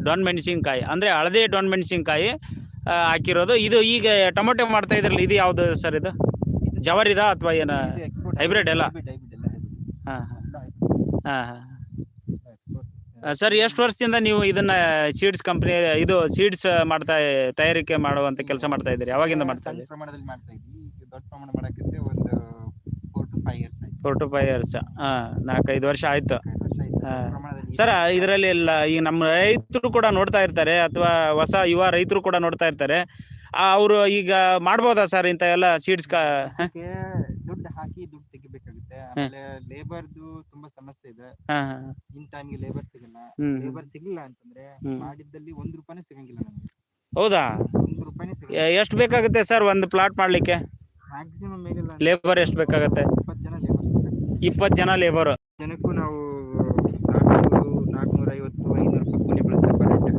ಡೊಣ್ ಮೆಣಸಿನಕಾಯಿ ಅಂದ್ರೆ ಹಳದಿ ಡೊಣ್ ಮೆಣಸಿನಕಾಯಿ ಹಾಕಿರೋದು. ಇದು ಈಗ ಟೊಮೊಟೊ ಮಾಡ್ತಾ ಇದ್ರಲ್ಲ ಇದು ಯಾವ್ದು ಸರ್ ಇದು? ಜವಾರಿದಾ ಅಥವಾ ಏನ? ಹೈಬ್ರಿಡ್ ಎಲ್ಲ? ಹಾ ಹಾ. ಹಾ ಹಾ. ಸರ್ ಎಷ್ಟು ವರ್ಷದಿಂದ ನೀವು ಇದನ್ನ ಸೀಡ್ಸ್ ಕಂಪ್ನಿ ಇದು ಸೀಡ್ಸ್ ಮಾಡ್ತಾ ತಯಾರಿಕೆ ಮಾಡುವಂತ ಕೆಲಸ ಮಾಡ್ತಾ ಇದ್ದೀರಿ? ಯಾವಾಗಿಂದ ಮಾಡ್ತಾ ಇದ್ದೀವಿ ಇದ್ದೀರಿ? ಪ್ರಮಾಣದಲ್ಲಿ ಮಾಡ್ತಾ ಇದ್ವಿ ಈಗ ದೊಡ್ಡ ಪ್ರಮಾಣ ಒಂದು ಫೋರ್ ಟು ಫೈವ್ ಇಯರ್ಸ್ ಆಯ್ತು. ಫೋರ್ ಟು ಫೈವ್ ಇಯರ್ಸ್ ನಾಲ್ಕೈದು ವರ್ಷ ಆಯ್ತು. ಐದು ವರ್ಷ ಆಯ್ತು. ಹಾ. ದೊಡ್ಡ ಪ್ರಮಾಣದಲ್ಲಿ ಸರ್ ಇದರಲ್ಲಿ ಎಲ್ಲ ಈಗ ನಮ್ಮ ರೈತರು ಕೂಡ ನೋಡ್ತಾ ಇರ್ತಾರೆ ಅಥವಾ ಹೊಸ ಯುವ ರೈತರು ಕೂಡ ನೋಡ್ತಾ ಇರ್ತಾರೆ. ಅವರು ಈಗ ಮಾಡ್ಬೋದಾ ಸರ್ ಇಂಥ ಎಲ್ಲ ಸೀಡ್ಸ್ ಕ ಅದಕ್ಕೆ ದುಡ್ಡು ಹಾಕಿ ದುಡ್ಡು ತೆಗಿಬೇಕಾಗುತ್ತೆ ಆಮೇಲೆ ಲೇಬರ್ದು ತುಂಬಾ ಸಮಸ್ಯೆ ಇದೆ. ಹಾಂ ಹಾಂ ಇನ್ ಟೈಮ್ಗೆ ಲೇಬರ್ ಸಿಗಲ್ಲ. ಹ್ಮ್. ಲೇಬರ್ ಸಿಗ್ಲಿಲ್ಲ ಅಂತಂದ್ರೆ ಹ್ಮ್. ಮಾಡಿದ್ದಲ್ಲಿ ಒಂದ್ ರೂಪಾಯಿ ಸಿಗಂಗಿಲ್ಲ ನಮ್ಗೆ. ಹೌದಾ? ಒಂದ್ ರೂಪಾಯಿ ಸಿಗ ಎಷ್ಟು ಬೇಕಾಗುತ್ತೆ ಸರ್ ಒಂದು ಪ್ಲಾಟ್ ಮಾಡ್ಲಿಕ್ಕೆ? ಮ್ಯಾಕ್ಸಿಮಮ್ ಏನಿಲ್ಲ ಲೇಬರ್ ಎಷ್ಟು ಬೇಕಾಗುತ್ತೆ? ಇಪ್ಪತ್ತು ಜನ ಲೇಬರ್ ಇಪ್ಪತ್ತು ಜನ ಲೇಬರ್. ಜನಕ್ಕೂ ನಾವು ನಾಲ್ಕುನೂರು ನಾಲ್ಕುನೂರ ಐವತ್ತು ಐನೂರು ರೂಪಾಯಿ ಕೂಲಿ ಬೀಳುತ್ತೆ per head.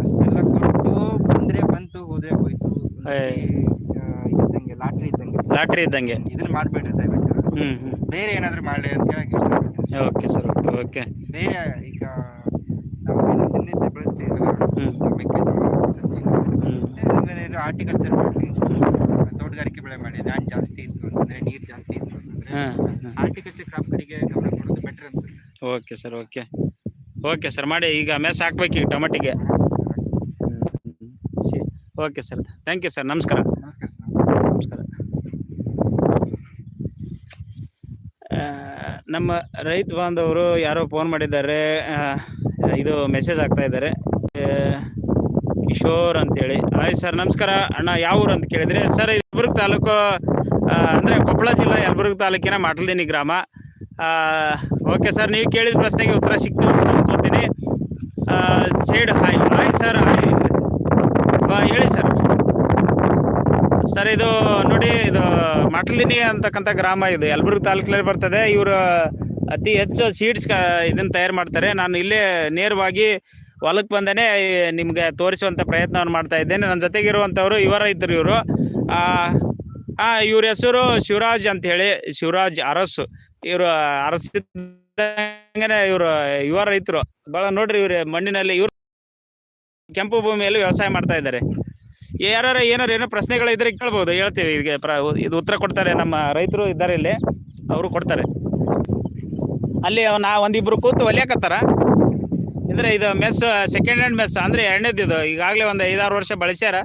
ಅಷ್ಟೆಲ್ಲ ಕೊಟ್ಟು ಬಂದ್ರೆ ಬಂತು ಹೋದ್ರೆ ಹೋಯ್ತು. ಒಂದು ಏ. ಆ, ಇದ್ದಂಗೆ ಲಾಟ್ರಿ ಇದ್ದಂಗೆ. ಲಾಟ್ರಿ ಇದ್ದಂಗೆ. ಇದನ್ನ ಮಾಡ್ಬೇಡ್ರಿ ದಯವಿಟ್ಟು. ಹ್ಮ್ ಹ್ಮ್. ಬೇರೆ ಏನಾದ್ರು ಮಾಡಲಿ ಅಂತ ಹೇಳಕ್ ಓಕೆ ಸರ್ ಓಕೆ ಓಕೆ ಬೇರೆ ಈಗ ನಾವು ದಿನನಿತ್ಯ ಬಳಸ್ತೀವಲ್ಲ ಮೆಕ್ಕೆಜೋಳ ಆರ್ಟಿಕಲ್ಚರ್ ಮಾಡಿ ತೋಟಗಾರಿಕೆ ಬೆಳೆ ಮಾಡಿ ಲ್ಯಾಂಡ್ ಜಾಸ್ತಿ ಇತ್ತು ಅಂತಂದ್ರೆ ನೀರು ಜಾಸ್ತಿ ಇತ್ತು ಅಂತಂದ್ರೆ ಆರ್ಟಿಕಲ್ಚರ್ ಕ್ರಾಪ್ ಕಡೆಗೆ ಗಮನ ಕೊಡೋದು ಬೆಟರ್ ಅನ್ಸುತ್ತೆ. Okay sir okay okay sir ಮಾಡಿ ಈಗ ಮೆಸ್ ಹಾಕ್ಬೇಕು ಈಗ ಟೊಮೆಟಿಗೆ. Okay sir thank you sir ನಮಸ್ಕಾರ. ನಮಸ್ಕಾರ ಸರ್ ನಮಸ್ಕಾರ ಆ, ನಮ್ಮ ರೈತ ಬಾಂಧವರು ಯಾರೋ ಫೋನ್ ಮಾಡಿದ್ದಾರೆ. ಇದು ಮೆಸೇಜ್ ಆಗ್ತಾ ಇದ್ದಾರೆ. ಕಿಶೋರ್ ಅಂತ ಹೇಳಿ ಹಾಯ್ ಸರ್ ನಮಸ್ಕಾರ. ಅಣ್ಣ, ಯಾವ ಊರು ಅಂತ ಕೇಳಿದ್ರೆ ಸರ್ ಯಲ್ಬುರ್ಗ್ ತಾಲೂಕು ಅಂದರೆ ಅಂದ್ರೆ ಕೊಪ್ಪಳ ಜಿಲ್ಲಾ ಯಲಬುರ್ಗ ತಾಲೂಕಿನ ಮಾಟಲ್ದಿನಿ ಗ್ರಾಮ. ಓಕೆ ಸರ್ ನೀವು ಕೇಳಿದ ಪ್ರಶ್ನೆಗೆ ಉತ್ತರ ಸಿಕ್ತು ಅಂತ ಅನ್ಕೋತೀನಿ. ಸೇಡ್ ಹಾಯ್ ಹಾಯ್ ಸರ್ ಹಾಯ್ ಹೇಳಿ ಸರ್ ಸರ್, ಇದು ನೋಡಿ, ಇದು ಮಟ್ಲಿನಿ ಅಂತಕ್ಕಂಥ ಗ್ರಾಮ ಇದು. ಯಲಬುರ್ಗಿ ತಾಲೂಕಿನಲ್ಲಿ ಬರ್ತದೆ. ಇವರು ಅತಿ ಹೆಚ್ಚು ಸೀಡ್ಸ್ ಇದನ್ನ ತಯಾರು ಮಾಡ್ತಾರೆ. ನಾನು ಇಲ್ಲೇ ನೇರವಾಗಿ ಹೊಲಕ್ಕೆ ಬಂದೇನೆ ನಿಮಗೆ ತೋರಿಸುವಂಥ ಪ್ರಯತ್ನವನ್ನು ಮಾಡ್ತಾ ಇದ್ದೇನೆ. ನನ್ನ ಜೊತೆಗಿರುವಂಥವ್ರು ಇವರ ರೈತರು ಇವರು. ಹಾಂ ಇವ್ರ ಹೆಸರು ಶಿವರಾಜ್ ಅಂತ ಹೇಳಿ ಶಿವರಾಜ್ ಅರಸು. ಇವರು ಅರಸಿದ್ದಂಗೆ ಇವರು ಯುವ ರೈತರು ಭಾಳ ನೋಡ್ರಿ ಇವ್ರ ಮಣ್ಣಿನಲ್ಲಿ ಇವರು ಕೆಂಪು ಭೂಮಿಯಲ್ಲಿ ವ್ಯವಸಾಯ ಮಾಡ್ತಾ ಇದ್ದಾರೆ. ಯಾರು ಏನಾರು ಏನೋ ಪ್ರಶ್ನೆಗಳು ಇದ್ರೆ ಕೇಳ್ಬೋದು, ಹೇಳ್ತೀವಿ. ಈಗ ಇದು ಉತ್ತರ ಕೊಡ್ತಾರೆ ನಮ್ಮ ರೈತರು ಇದ್ದಾರೆ ಇಲ್ಲಿ, ಅವರು ಕೊಡ್ತಾರೆ. ಅಲ್ಲಿ ನಾ ಒಂದಿಬ್ರು ಕೂತು ಹೊಲಿಯಾಕತ್ತಾರ ಅಂದ್ರೆ ಇದು ಮೆಸ್ ಸೆಕೆಂಡ್ ಹ್ಯಾಂಡ್ ಮೆಸ್ ಅಂದ್ರೆ ಎರಡನೇದು ಇದು ಈಗಾಗಲೇ ಒಂದು ಐದಾರು ವರ್ಷ ಬಳಸ್ಯಾರ.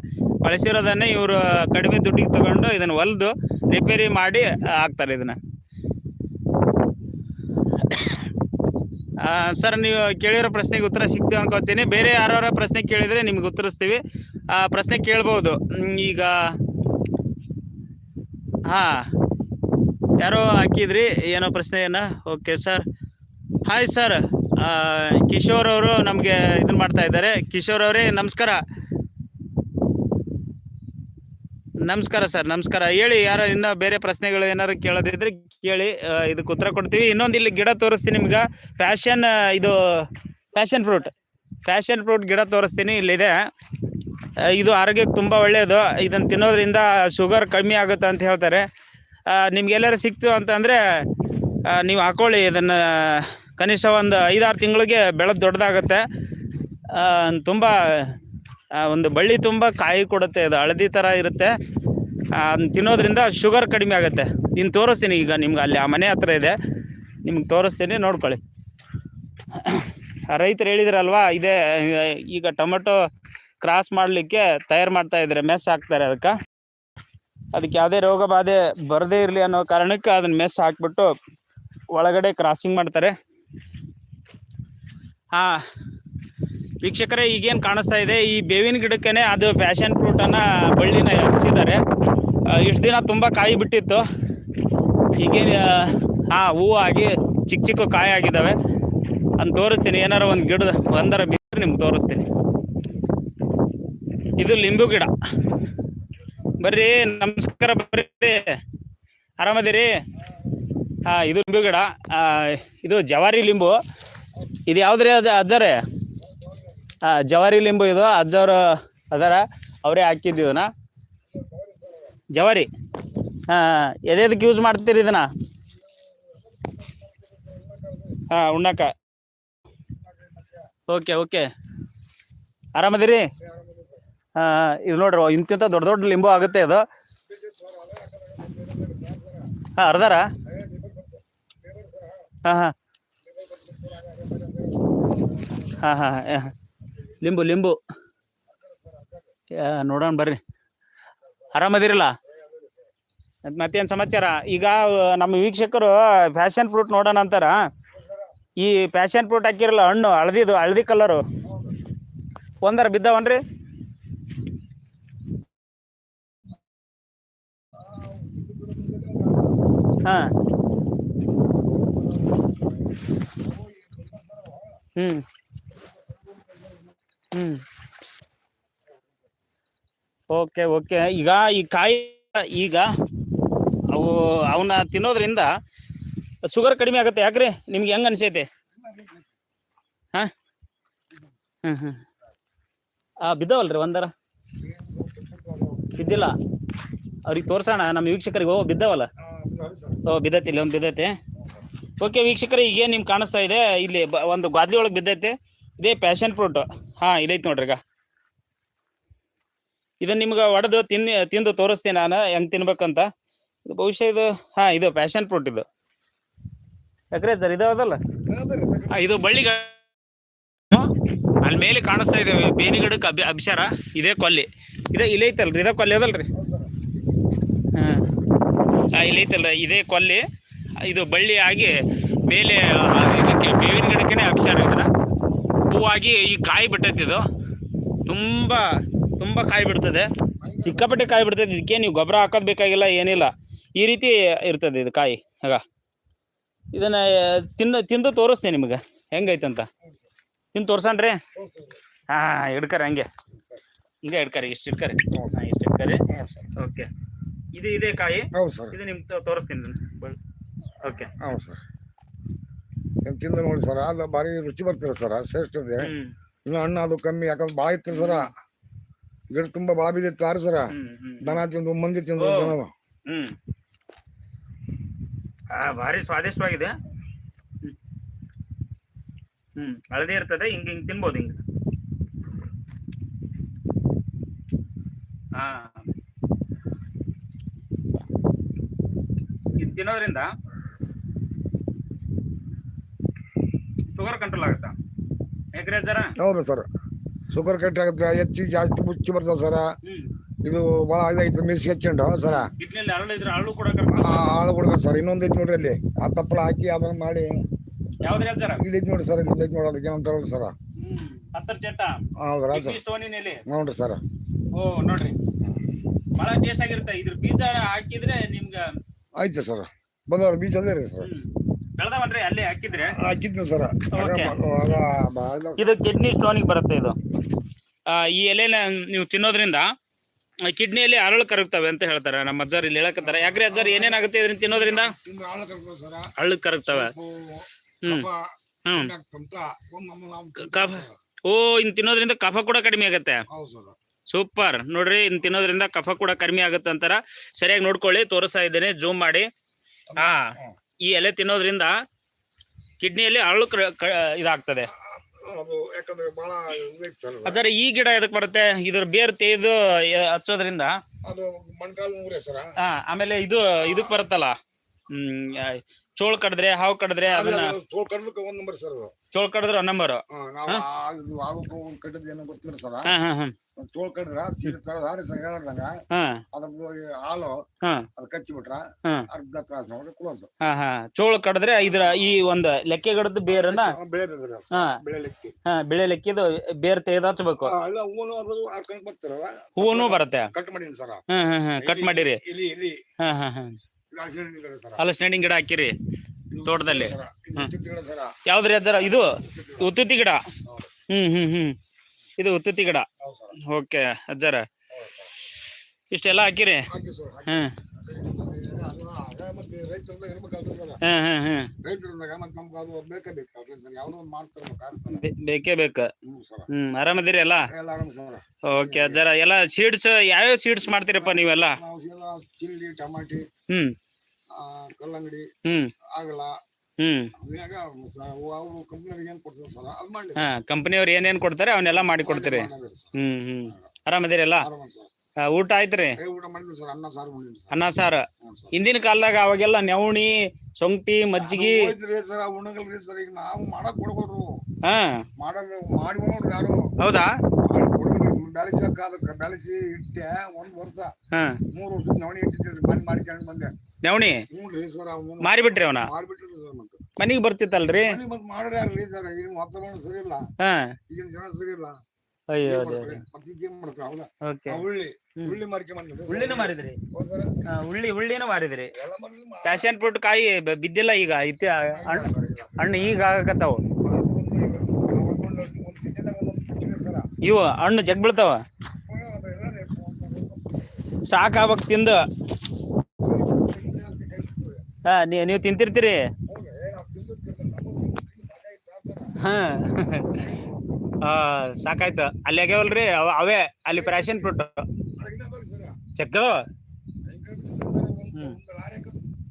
ಬಳಸಿರೋದನ್ನೇ ಇವರು ಕಡಿಮೆ ದುಡ್ಡಿಗೆ ತಗೊಂಡು ಇದನ್ನ ಹೊಲ್ದು ರಿಪೇರಿ ಮಾಡಿ ಹಾಕ್ತಾರೆ ಇದನ್ನ. ಸರ್, ನೀವು ಕೇಳಿರೋ ಪ್ರಶ್ನೆಗೆ ಉತ್ತರ ಸಿಗ್ತೀವಿ ಅನ್ಕೋತೀನಿ. ಬೇರೆ ಯಾರ ಪ್ರಶ್ನೆ ಕೇಳಿದ್ರೆ ನಿಮ್ಗೆ ಉತ್ತರಿಸ್ತೀವಿ. ಆ, ಪ್ರಶ್ನೆ ಕೇಳ್ಬೋದು. ಈಗ ಹಾ, ಯಾರೋ ಹಾಕಿದ್ರಿ? ಏನೋ ಪ್ರಶ್ನೆ ಏನ okay sir hi sir Kishore ಅವರು ನಮಗೆ ಇದನ್ನ ಮಾಡ್ತಾ ಇದ್ದಾರೆ. ಕಿಶೋರ್ ಅವರೇ, ನಮಸ್ಕಾರ. ನಮಸ್ಕಾರ ಸರ್ ನಮಸ್ಕಾರ. ಹೇಳಿ, ಯಾರು ಇನ್ನೂ ಬೇರೆ ಪ್ರಶ್ನೆಗಳು ಏನಾರು ಕೇಳೋದಿದ್ರೆ ಕೇಳಿ. ಇದಕ್ಕೆ ಉತ್ತರ ಕೊಡ್ತೀವಿ. ಇನ್ನೊಂದು ಇಲ್ಲಿ ಗಿಡ ತೋರಿಸ್ತೀನಿ ನಿಮ್ಗೆ. ಫ್ಯಾಷನ್ ಇದು ಫ್ಯಾಷನ್ ಫ್ರೂಟ್ ಫ್ಯಾಷನ್ ಫ್ರೂಟ್ ಗಿಡ ತೋರಿಸ್ತೀನಿ. ಇಲ್ಲಿದೆ. ಇದು ಆರೋಗ್ಯಕ್ಕೆ ತುಂಬ ಒಳ್ಳೆಯದು ಇದನ್ನು ತಿನ್ನೋದ್ರಿಂದ ಶುಗರ್ ಕಮ್ಮಿ ಆಗುತ್ತೆ ಅಂತ ಹೇಳ್ತಾರೆ. ನಿಮ್ಗೆಲ್ಲರೂ ಸಿಕ್ತು ಅಂತಂದರೆ ನೀವು ಹಾಕೊಳ್ಳಿ, ಇದನ್ನು ಕನಿಷ್ಠ ಒಂದು ಐದಾರು ತಿಂಗಳಿಗೆ ಬೆಳೆದು ದೊಡ್ಡದಾಗುತ್ತೆ. ತುಂಬ ಒಂದು ಬಳ್ಳಿ ತುಂಬ ಕಾಯಿ ಕೊಡುತ್ತೆ ಇದು ಹಳದಿ ಥರ ಇರುತ್ತೆ. ಅದನ್ನ ತಿನ್ನೋದ್ರಿಂದ ಶುಗರ್ ಕಡಿಮೆ ಆಗುತ್ತೆ. ಇನ್ನು ತೋರಿಸ್ತೀನಿ ಈಗ ನಿಮ್ಗೆ, ಅಲ್ಲಿ ಆ ಮನೆ ಹತ್ರ ಇದೆ. ನಿಮ್ಗೆ ತೋರಿಸ್ತೀನಿ, ನೋಡ್ಕೊಳ್ಳಿ. ರೈತರು ಹೇಳಿದ್ರಲ್ವಾ, ಇದೇ, ಈಗ ಟೊಮೆಟೊ ಕ್ರಾಸ್ ಮಾಡಲಿಕ್ಕೆ ತಯಾರು ಮಾಡ್ತಾ ಇದ್ದಾರೆ ಮೆಸ್ ಹಾಕ್ತಾರೆ ಅದಕ್ಕೆ. ಅದಕ್ಕೆ ಯಾವುದೇ ರೋಗ ಬಾಧೆ ಬರದೇ ಇರಲಿ ಅನ್ನೋ ಕಾರಣಕ್ಕೆ ಅದನ್ನು ಮೆಸ್ ಹಾಕ್ಬಿಟ್ಟು ಒಳಗಡೆ ಕ್ರಾಸಿಂಗ್ ಮಾಡ್ತಾರೆ. ಹಾಂ, ವೀಕ್ಷಕರೇ, ಈಗೇನು ಕಾಣಿಸ್ತಾ ಇದೆ, ಈ ಬೇವಿನ ಗಿಡಕ್ಕೇ ಅದು ಪ್ಯಾಷನ್ ಫ್ರೂಟನ್ನು ಬಳ್ಳಿನ ಎಬ್ಸಿದ್ದಾರೆ. ಇಷ್ಟು ದಿನ ತುಂಬ ಕಾಯಿ ಬಿಟ್ಟಿತ್ತು. ಈಗೇನು ಹಾಂ, ಹೂವು ಆಗಿ ಚಿಕ್ಕ ಚಿಕ್ಕ ಕಾಯಿ ಆಗಿದ್ದಾವೆ. ಅದನ್ನು ತೋರಿಸ್ತೀನಿ, ಏನಾರ ಒಂದು ಗಿಡದ ಒಂದರ ಬಿದ್ದರೆ ನಿಮ್ಗೆ ತೋರಿಸ್ತೀನಿ. ಇದು ಲಿಂಬು ಗಿಡ. ಬರ್ರಿ, ನಮಸ್ಕಾರ ಬರ್ರಿ. ಆರಾಮದಿರಿ? ಹಾ, ಇದು ಲಿಂಬು ಗಿಡ. ಇದು ಜವಾರಿ ಲಿಂಬು. ಇದು ಯಾವ್ದ್ರಿ ಅದ ಅಜ್ಜರೇ? ಹಾ ಜವಾರಿ ಲಿಂಬು ಇದು. ಅಜ್ಜರು ಅದರ, ಅವರೇ ಹಾಕಿದ್ದು ಇದನ್ನ. ಜವಾರಿ. ಹಾ ಎದಕ್ಕೆ ಯೂಸ್ ಮಾಡ್ತೀರಿ ಇದನ್ನ? ಹಾ ಉಣ್ಣಕ್ಕ ಓಕೆ ಓಕೆ. ಆರಾಮದಿರಿ? ಇದು ನೋಡ್ರಿ, ಇಂತಿಂತ ದೊಡ್ಡ ದೊಡ್ಡ ಲಿಂಬು ಆಗುತ್ತೆ ಇದು ಹಾಂ, ಅರ್ಧಾರ? ಹಾಂ ಹಾಂ. ಹಾಂ ಹಾಂ ಲಿಂಬು ಲಿಂಬು. ನೋಡೋಣ, ಬರ್ರಿ. ಆರಾಮದಿರಲ್ಲ? ಮತ್ ಮತ್ತೇನು ಸಮಾಚಾರ? ಈಗ, ನಮ್ಮ ವೀಕ್ಷಕರು ಫ್ಯಾಷನ್ ಫ್ರೂಟ್ ನೋಡೋಣ ಅಂತಾರ. ಈ ಫ್ಯಾಷನ್ ಫ್ರೂಟ್ ಹಾಕಿರಲ್ಲ ಹಣ್ಣು, ಹಳದಿದು, ಹಳದಿ ಕಲರು. ಒಂದರ ಬಿದ್ದಾವನ್ರಿ? ಹಾಂ. ಹ್ಞೂ ಹ್ಞೂ ಓಕೆ ಓಕೆ. ಈಗ ಈ ಕಾಯಿ, ಈಗ ಅವು ಅವನ್ನ ತಿನ್ನೋದ್ರಿಂದ ಶುಗರ್ ಕಡಿಮೆ ಆಗುತ್ತೆ, ಯಾಕ್ರಿ? ನಿಮ್ಗೆ ಹೆಂಗ ಅನ್ಸೈತೆ? ಹಾ? ಹ್ಮ್ ಹ್ಮ್. ಆ, ಬಿದ್ದಾವಲ್ರಿ ಒಂದರ? ಬಿದ್ದಿಲ್ಲ. ಅವ್ರಿಗೆ ತೋರ್ಸೋಣ, ನಮ್ಮ ವೀಕ್ಷಕರಿಗೆ ಓ ಬಿದ್ದಾವಲ್ಲ? ಓ, ಬಿದ್ದೈತಿ ಇಲ್ಲಿ ಒಂದು ಬಿದ್ದೈತೆ. ಓಕೆ ವೀಕ್ಷಕರ ಈಗ ನಿಮ್ ಕಾಣಿಸ್ತಾ ಇದೆ? ಇಲ್ಲಿ ಒಂದು ಗಾದ್ಲಿ ಒಳಗ್ ಬಿದ್ದೈತಿ. ಇದೇ ಪ್ಯಾಷನ್ ಫ್ರೂಟ್ ಹಾ ಇದೈತಿ ನೋಡ್ರಿ ಈಗ. ಇದನ್ನ ನಿಮ್ಗ ಒಡೆದು ತಿನ್ನಿ, ತಿಂದು ತೋರಿಸ್ತೀನಿ ನಾನು, ಹೆಂಗ್ ತಿನ್ಬೇಕಂತ. ಇದು ಬಹುಶಃ ಇದು, ಹಾ, ಇದು ಪ್ಯಾಷನ್ ಫ್ರೂಟ್ ಇದು. ಯಾಕ್ರೆ ಸರ್ ಇದಾವದಲ್ಲ ಅದಲ್ಲ ಇದು ಬಳ್ಳಿಗ ಅಲ್ಲಿ ಮೇಲೆ ಕಾಣಿಸ್ತಾ ಇದೆ ಬೇನಿ ಗಿಡಕ್ಕೆ ಅಭಿ ಅಭಿಷಾರ. ಇದೇ ಕೊಲ್ಲಿ. ಇದೇ ಇಲ್ಲೈತಲ್ರಿ, ಇದೇ ಕೊಲ್ಲಿ ಅದಲ್ರಿ. ಹಾಂ. ಇಲ್ಲಿ ಐತಲ್ಲ ಇದೇ ಕೊಲ್ಲಿ, ಇದು ಬಳ್ಳಿ ಆಗಿ ಮೇಲೆ ಇದಕ್ಕೆ ಬೇವಿನ ಗಿಡಕ್ಕೆ ಅಭಿಷಾರ ಇದನ್ನ ಹೂವಾಗಿ ಈ ಕಾಯಿ ಬಿಟ್ಟೈತೆ ಇದು. ತುಂಬ ತುಂಬ ಕಾಯಿ ಬಿಡ್ತದೆ. ಸಿಕ್ಕಾಪಟ್ಟೆ ಕಾಯಿ ಬಿಡ್ತದೆ ಇದಕ್ಕೆ ನೀವು ಗೊಬ್ಬರ ಹಾಕೋದು ಬೇಕಾಗಿಲ್ಲ, ಏನಿಲ್ಲ. ಈ ರೀತಿ ಇರ್ತದೆ ಇದು ಕಾಯಿ. ಆಗ. ಇದನ್ನ ತಿನ್ನ ತಿಂದು ತೋರಿಸ್ತೀನಿ ನಿಮಗೆ. ಹೆಂಗೈತಂತ? ತಿಂದು ತೋರ್ಸಣ್ರಿ ಹಾಂ ಹಿಡ್ಕರಿ ಹಂಗೆ. ಹಿಂಗೆ ಹಿಡ್ಕರಿ ಇಷ್ಟು ಹಿಡ್ಕರಿ ಹಾಂ, ಇಷ್ಟು ಹಿಡ್ಕರಿ ಓಕೆ. ಇದು ಇದೇ ಕಾಯಿ. ಹೌದು ಸರ್. ಇದು ನಿಮ್ಗೆ ತೋರಿಸ್ತೀನಿ ಓಕೆ. ಹೌದು ಸರ್. ತಿಂದು ನೋಡಿ ಸರ್ ಅದು ಭಾರಿ ರುಚಿ ಬರ್ತದೆ ಸರ್ ಶ್ರೇಷ್ಠ ಇದೆ ಇನ್ನು ಹಣ್ಣು ಅದು ಕಮ್ಮಿ ಯಾಕಂದ್ರೆ ಭಾಳ ಇತ್ತು ಸರ. ಗಿಡ ತುಂಬ ಭಾಳ ಬಿದ್ದಿತ್ತು ಆರು ಸರ? ದನ ತಿಂದು ಮಂದಿ ತಿಂದು. ಜನ ಹ್ಮ್. ಆ, ಭಾರಿ ಸ್ವಾದಿಷ್ಟವಾಗಿದೆ. ಹ್ಮ್. ಹ್ಮ್. ಹಳದಿ ಇರ್ತದೆ ಹಿಂಗ್ ಹಿಂಗ್ ತಿನ್ಬೋದು ಹಿಂಗ. ಹಾ ಇದು ತಿನ್ನೋದ್ರಿಂದ ಶುಗರ್ ಕಂಟ್ರೋಲ್ ಆಗುತ್ತಾ? ಯಾಕ್ರೆ ಹೌದು ಸರ್. ಶುಗರ್ ಕಟ್ ಆಗುತ್ತೆ ಹೆಚ್ಚು ಜಾಸ್ತಿ ಮುಚ್ಚಿ ಬರ್ತದೆ ಸರ. ಇದು ಭಾಳ ಇದಾಯ್ತು ಮಿಸ್ ಹಚ್ಕೊಂಡು ಸರ. ಹಾಳು ಹರಳು ಕೂಡ ಆಳು ಕೊಡ್ಬೇಕು ಸರ್ ಇನ್ನೊಂದು ಐತೆ ನೋಡ್ರಿ ಅಲ್ಲಿ. ಆ ತಪ್ಪಲ ಹಾಕಿ ಅದನ್ನ ಮಾಡಿ. ಯಾವ್ದ್ರ ಇಲ್ಲಿ ನೋಡ್ರಿ ನೋಡಿ ಸರ್ ಇಲ್ಲಿ ಐತಿ ನೋಡಿ ಅದಕ್ಕೆ ಏನಂತ ಹೇಳಿ ಸರ್. ಹ್ಮ್ ಹತ್ತರ ಚಟ್ಟ? ಹೌದ್ರಾ ಸರ್ ಕಿಡ್ನಿ ಸ್ಟೋನಿನಲ್ಲಿ ನೋಡ್ರಿ ಸರ್. ಓ ನೋಡ್ರಿ. ಬಹಳ ಟೇಸ್ಟ್ ಆಗಿರುತ್ತೆ. ಇದ್ರ ಬೀಜ ಹಾಕಿದ್ರೆ ನಿಮ್ಗ ಆಯ್ತು ಸರ್. ಬಂದವ್ರ ಬೀಚ್ ಅಲ್ಲೇ ರೀ ಸರ್. ಹ್ಮ್, ಬೆಳ್ದಾವನ್ರಿ ಅಲ್ಲಿ ಹಾಕಿದ್ರೆ? ಹಾಕಿದ್ನ ಸರ್. Okay. ಇದು ಕಿಡ್ನಿ ಸ್ಟೋನಿಗೆ ಬರುತ್ತೆ ಇದು. ಆ, ಈ ಎಲೆನ ನೀವು ತಿನ್ನೋದ್ರಿಂದ ಕಿಡ್ನಿಯಲ್ಲಿ ಅರಳು ಕರಗ್ತವೆ ಅಂತ ಹೇಳ್ತಾರೆ. ನಮ್ಮ ಅಜ್ಜರ್ ಇಲ್ಲಿ ಹೇಳಕತ್ತಾರೆ. ಯಾಕ್ರಿ ಅಜ್ಜರ್ ಏನೇನಾಗುತ್ತೆ ಇದನ್ನ ತಿನ್ನೋದ್ರಿಂದ? ಸರ. ಅರಳು ಕರಗ್ತವೆ. ಹ್ಮ್. ಹ್ಮ್. ಕಫ. ಓ ಇನ್ ತಿನ್ನೋದ್ರಿಂದ ಕಫ ಕೂಡ ಕಡಿಮೆ ಆಗುತ್ತೆ. ಹೌದು ಸರ್. ಸೂಪರ್. ನೋಡ್ರಿ ಇನ್ ತಿನ್ನೋದ್ರಿಂದ ಕಫ ಕೂಡ ಕಡಿಮೆ ಆಗುತ್ತೆ ಅಂತಾರ. ಸರಿಯಾಗಿ ನೋಡ್ಕೊಳ್ಳಿ ತೋರಿಸ್ತಾ ಇದ್ದೇನೆ ಜೂಮ್ ಮಾಡಿ. ಹಾ ಈ ಎಲೆ ತಿನ್ನೋದ್ರಿಂದ ಕಿಡ್ನಿಯಲ್ಲಿ ಅರಳು ಇದಾಗ್ತದೆ. ಅದರ ಈ ಗಿಡ ಎದಕ್ ಬರುತ್ತೆ? ಇದ್ರ ಬೇರ್ ತೇದು ಹಚ್ಚೋದ್ರಿಂದ? ಆಮೇಲೆ ಇದು ಇದಕ್ ಬರುತ್ತಲ್ಲ? ಹ್ಮ್ ಚೋಳ್ ಕಡದ್ರೆ ಹಾವು ಕಡದ್ರೆ ಅದನ್ನ ಚೋಳ್ ಕಡ್ದಕ್ಕೆ ಒಂದ್ ನಂಬರ್ ಸರ್ ಚೋಳ್ ಕಡದ್ರ ನಂಬರ್ ನಾವು ಕಟ್ಟದ ಏನೋ ಗೊತ್ತಿಲ್ಲ ಸರ್ ಹಾ ಹಾ ಚೋಳ್ ಕಡ್ದ್ರ ಸೀರೆ ತರ ಸರ್ ಅದ್ರ ಹಾಲು ಹಾ. ಅದು ಕಚ್ಚಿ ಬಿಟ್ರ ಅರ್ಧ ತಾಸು ನೋಡಿ ಕ್ಲೋಸ್ ಹಾ ಹಾ. ಚೋಳ್ ಕಡದ್ರೆ ಇದ್ರ ಈ ಒಂದ್ ಲೆಕ್ಕೆಗಡದ ಬೇರನ್ನ ಬೆಳೆ ಹಾ ಬೆಳೆ ಲೆಕ್ಕಿದು ಬೇರ್ ತೆಗೆದು ಹಚ್ಬೇಕು ಹೂವನು ಬರುತ್ತೆ. ಕಟ್ ಮಾಡೀನಿ ಸರ್ ಹಾ ಹಾ ಹಾ. ಕಟ್ ಮಾಡಿರಿ. ಇಲ್ಲಿ ಇಲ್ಲಿ. ಹಲಸಿನ ಹಣ್ಣಿನ ಗಿಡ ಹಾಕಿರಿ ತೋಟದಲ್ಲಿ. ಯಾವ್ದ್ರಿ ಅಜ್ಜರ? ಇದು ಉತ್ತುತ್ತಿ ಗಿಡ. ಹ್ಮ್ ಹ್ಮ್ ಹ್ಮ್. ಇದು ಉತ್ತುತ್ತಿ ಗಿಡ. ಓಕೆ ಅಜ್ಜರ. ಇಷ್ಟೆಲ್ಲ ಹಾಕಿರಿ. ಹ್ಮ್. ಬೇಕೇ ಬೇಕೇ. ಹ್ಮ್ ಆರಾಮದಿರಿ ಎಲ್ಲ? ಓಕೆ ಅಜ್ಜರ. ಎಲ್ಲ ಸೀಡ್ಸ್ ಯಾವ್ಯಾವ ಸೀಡ್ಸ್ ಮಾಡ್ತೀರಪ್ಪ ನೀವೆಲ್ಲ? ನಾವು ಚಿಲ್ಲಿ ಟಮಾಟಿ ಹ್ಮ್. ಕಲ್ಲಂಗಡಿ ಆಗಲ್ಲ ಕಂಪನಿಯವ್ರು ಏನೇನ್ ಕೊಡ್ತಾರೆ ಅವನ್ನೆಲ್ಲ ಮಾಡಿ ಕೊಡ್ತೀರಿ. ಹ್ಮ್ ಹ್ಮ್. ಆರಾಮದಿರಲ್ಲ ಆರಾಮ ಊಟ ಆಯ್ತ್ರಿ? ಅನ್ನ ಸಾರು ಹಿಂದಿನ ಕಾಲದಾಗ ಅವಾಗೆಲ್ಲ ನೆವಣಿ ಸೊಂಟಿ ಮಜ್ಜಿಗೆ. ಹಾ. ಹೌದಾ? ಬೆಳೆಸಕ್ಕಾದ ಬೆಳೆಸಿ ಇಟ್ಟೆ ಒಂದ್ ವರ್ಷ. ಹಾ. ಮೂರ್ ವರ್ಷ ನವಣಿ ಇಟ್ಟಿದ್ರಿ ಮನೆ ಮಾಡ್ಕೊಂಡು ಬಂದೆ. ನವಣಿ? ಹ್ಞೂ ರೀ ಸರ್ ಅವ್ನು ಮಾರಿಬಿಟ್ರಿ ಅವನ? ಮಾರ್ಬಿಟ್ರಿ ಸರ್ ಮತ್ತೆ. ಮನಿಗ್ ಬರ್ತಿತ್ತಲ್ರಿ? ಮನೆ ಮತ್ತೆ ಮಾಡ್ರಿ ಸರ್ ಈಗ ವಾತಾವರಣ ಸರಿ ಇಲ್ಲ ಹಾ. ಈಗಿನ ಜನ ಸರಿ ಇಲ್ಲ ಅಯ್ಯೋ ಏನ್ ಮಾಡ್ತಾರೆ? ಮತ್ತೆ ಈಗ ಏನ್ ಮಾಡ್ತಾರೆ ಹೌದಾ ಓಕೆ. ಆ ಉಳ್ಳಿ ಹ್ಮ್. ಮಾರ್ಕೆ ಬಂದ್ರಿ ಉಳ್ಳಿನೂ ಮಾರಿದ್ರಿ? ಸರ್? ಹಾ, ಎಲ್ಲ ಪ್ಯಾಷನ್ ಫ್ರೂಟ್ ಕಾಯಿ ಬ- ಬಿದ್ದಿಲ್ಲ ಈಗ ಐತಿ ಹಣ್ಣು ಈಗ ಆಗಕತ್ತಾವ ಒಂದ್- ಒಂದ್- ಒಂದ್ ಸೀಸನ್ಯಾಗ ಒಂದೊಂದ್ ಬಿಟ್ಟಿದೆ ಸರ್. ಇವು ಹಣ್ಣು ಜಗ್ ಬೀಳ್ತಾವ. ಸಾಕಾಗ ತಿಂದು ಹಾ ನೀವು ತಿಂತಿರ್ತೀರಿ. ನಾವ್ ಥರ. ಹಾ ಸಾಕಾಯ್ತು. ಅಲ್ಲಿ ಆಗ್ಯಾವಲ್ರಿ, ಅವ, ಅವೇ, ಅಲ್ಲಿ ಪ್ಯಾಷನ್ ಫ್ರೂಟ್. ಚಕ್ಕದ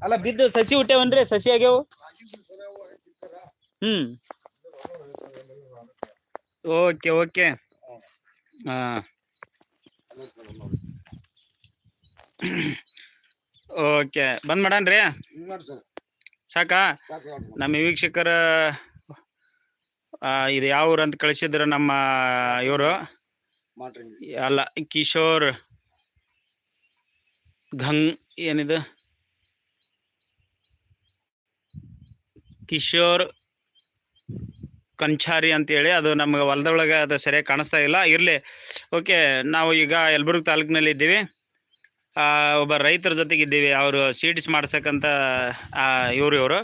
ಅಲ್ಲ, ಬಿದ್ದು ಸಸಿ ಹುಟ್ಟ್ಯಾವನ್ರಿ? ಸಸಿ ಆಗ್ಯಾವು. ಹ್ಮ್. ಓಕೆ ಓಕೆ ಹಾ ಅಲ್ಲ ಸರ್, ಎಲ್ಲ. ಓಕೆ, ಬಂದ್ ಮಾಡನ್ರಿ. ಸಾಕಾ? ನಮ್ಮ ವೀಕ್ಷಕರ ಇದು ಯಾವ ಊರು ಅಂತ ಕಳಿಸಿದ್ರು ನಮ್ಮ ಇವರು? ಅಲ್ಲ, ಕಿಶೋರ್ ಘಂಗ್ ಏನಿದು? ಕಿಶೋರ್ ಕಂಚಾರಿ ಅಂತೇಳಿ ಅದು ನಮ್ಗೆ ಹೊಲದೊಳಗೆ ಅದು ಸರಿಯಾಗಿ ಕಾಣಿಸ್ತಾ ಇಲ್ಲ. ಇರಲಿ. ಓಕೆ ನಾವು ಈಗ ಯಲಬುರ್ಗಿ ತಾಲೂಕಿನಲ್ಲಿ ಇದ್ದೀವಿ. ಒಬ್ಬ ರೈತರ ಜೊತೆಗೆ ಇದ್ದೀವಿ. ಅವರು ಸೀಡ್ಸ್ ಮಾಡ್ಸಕ್ಕಂತ ಇವರು ಇವರು.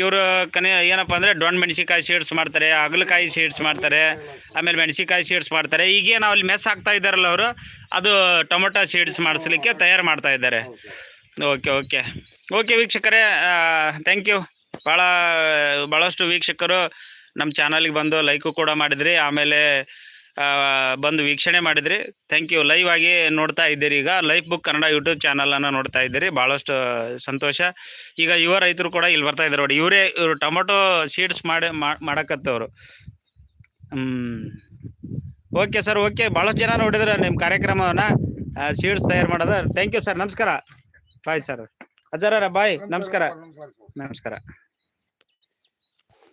ಇವರು ಕನೆ ಏನಪ್ಪ ಅಂದರೆ ಡೊಣ್ ಮೆಣಸಿಕಾಯಿ ಸೀಡ್ಸ್ ಮಾಡ್ತಾರೆ ಅಗಲಕಾಯಿ ಸೀಡ್ಸ್ ಮಾಡ್ತಾರೆ, ಆಮೇಲೆ ಮೆಣಸಿಕಾಯಿ ಸೀಡ್ಸ್ ಮಾಡ್ತಾರೆ. ಈಗೇನು ಅಲ್ಲಿ ಮೆಸ್ ಹಾಕ್ತಾ ಇದ್ದಾರಲ್ಲ ಅವರು, ಅದು ಟೊಮೊಟೊ ಸೀಡ್ಸ್ ಮಾಡಿಸ್ಲಿಕ್ಕೆ ತಯಾರು ಮಾಡ್ತಾ ಇದ್ದಾರೆ. ಓಕೆ ಓಕೆ ಓಕೆ ವೀಕ್ಷಕರೇ ಥ್ಯಾಂಕ್ ಯು ಭಾಳ ಭಾಳಷ್ಟು ವೀಕ್ಷಕರು ನಮ್ಮ ಚಾನಲ್ಗೆ ಬಂದು ಲೈಕು ಕೂಡ ಮಾಡಿದ್ರಿ, ಆಮೇಲೆ ಬಂದು ವೀಕ್ಷಣೆ ಮಾಡಿದ್ರಿ. ಥ್ಯಾಂಕ್ ಯು ಲೈವ್ ಆಗಿ ನೋಡ್ತಾ ಇದ್ದೀರಿ ಈಗ. ಲೈಫ್ ಬುಕ್ ಕನ್ನಡ ಯೂಟ್ಯೂಬ್ ಚಾನಲನ್ನು ನೋಡ್ತಾ ಇದ್ದೀರಿ. ಭಾಳಷ್ಟು ಸಂತೋಷ. ಈಗ ಯುವ ರೈತರು ಕೂಡ ಇಲ್ಲಿ ಬರ್ತಾ ಇದ್ದಾರೆ ನೋಡಿ. ಇವರೇ, ಇವರು ಟೊಮೊಟೊ ಸೀಡ್ಸ್ ಮಾಡಿ ಮಾಡಕತ್ತವರು. ಓಕೆ ಸರ್ ಓಕೆ ಭಾಳಷ್ಟು ಜನ ನೋಡಿದ್ರೆ ನಿಮ್ಮ ಕಾರ್ಯಕ್ರಮವನ್ನು ಸೀಡ್ಸ್ ತಯಾರು ಮಾಡೋದು. ಥ್ಯಾಂಕ್ ಯು ಸರ್ ನಮಸ್ಕಾರ. ಬಾಯ್ ಸರ್ ಅಜರ ಬಾಯ್ ನಮಸ್ಕಾರ. ನಮಸ್ಕಾರ.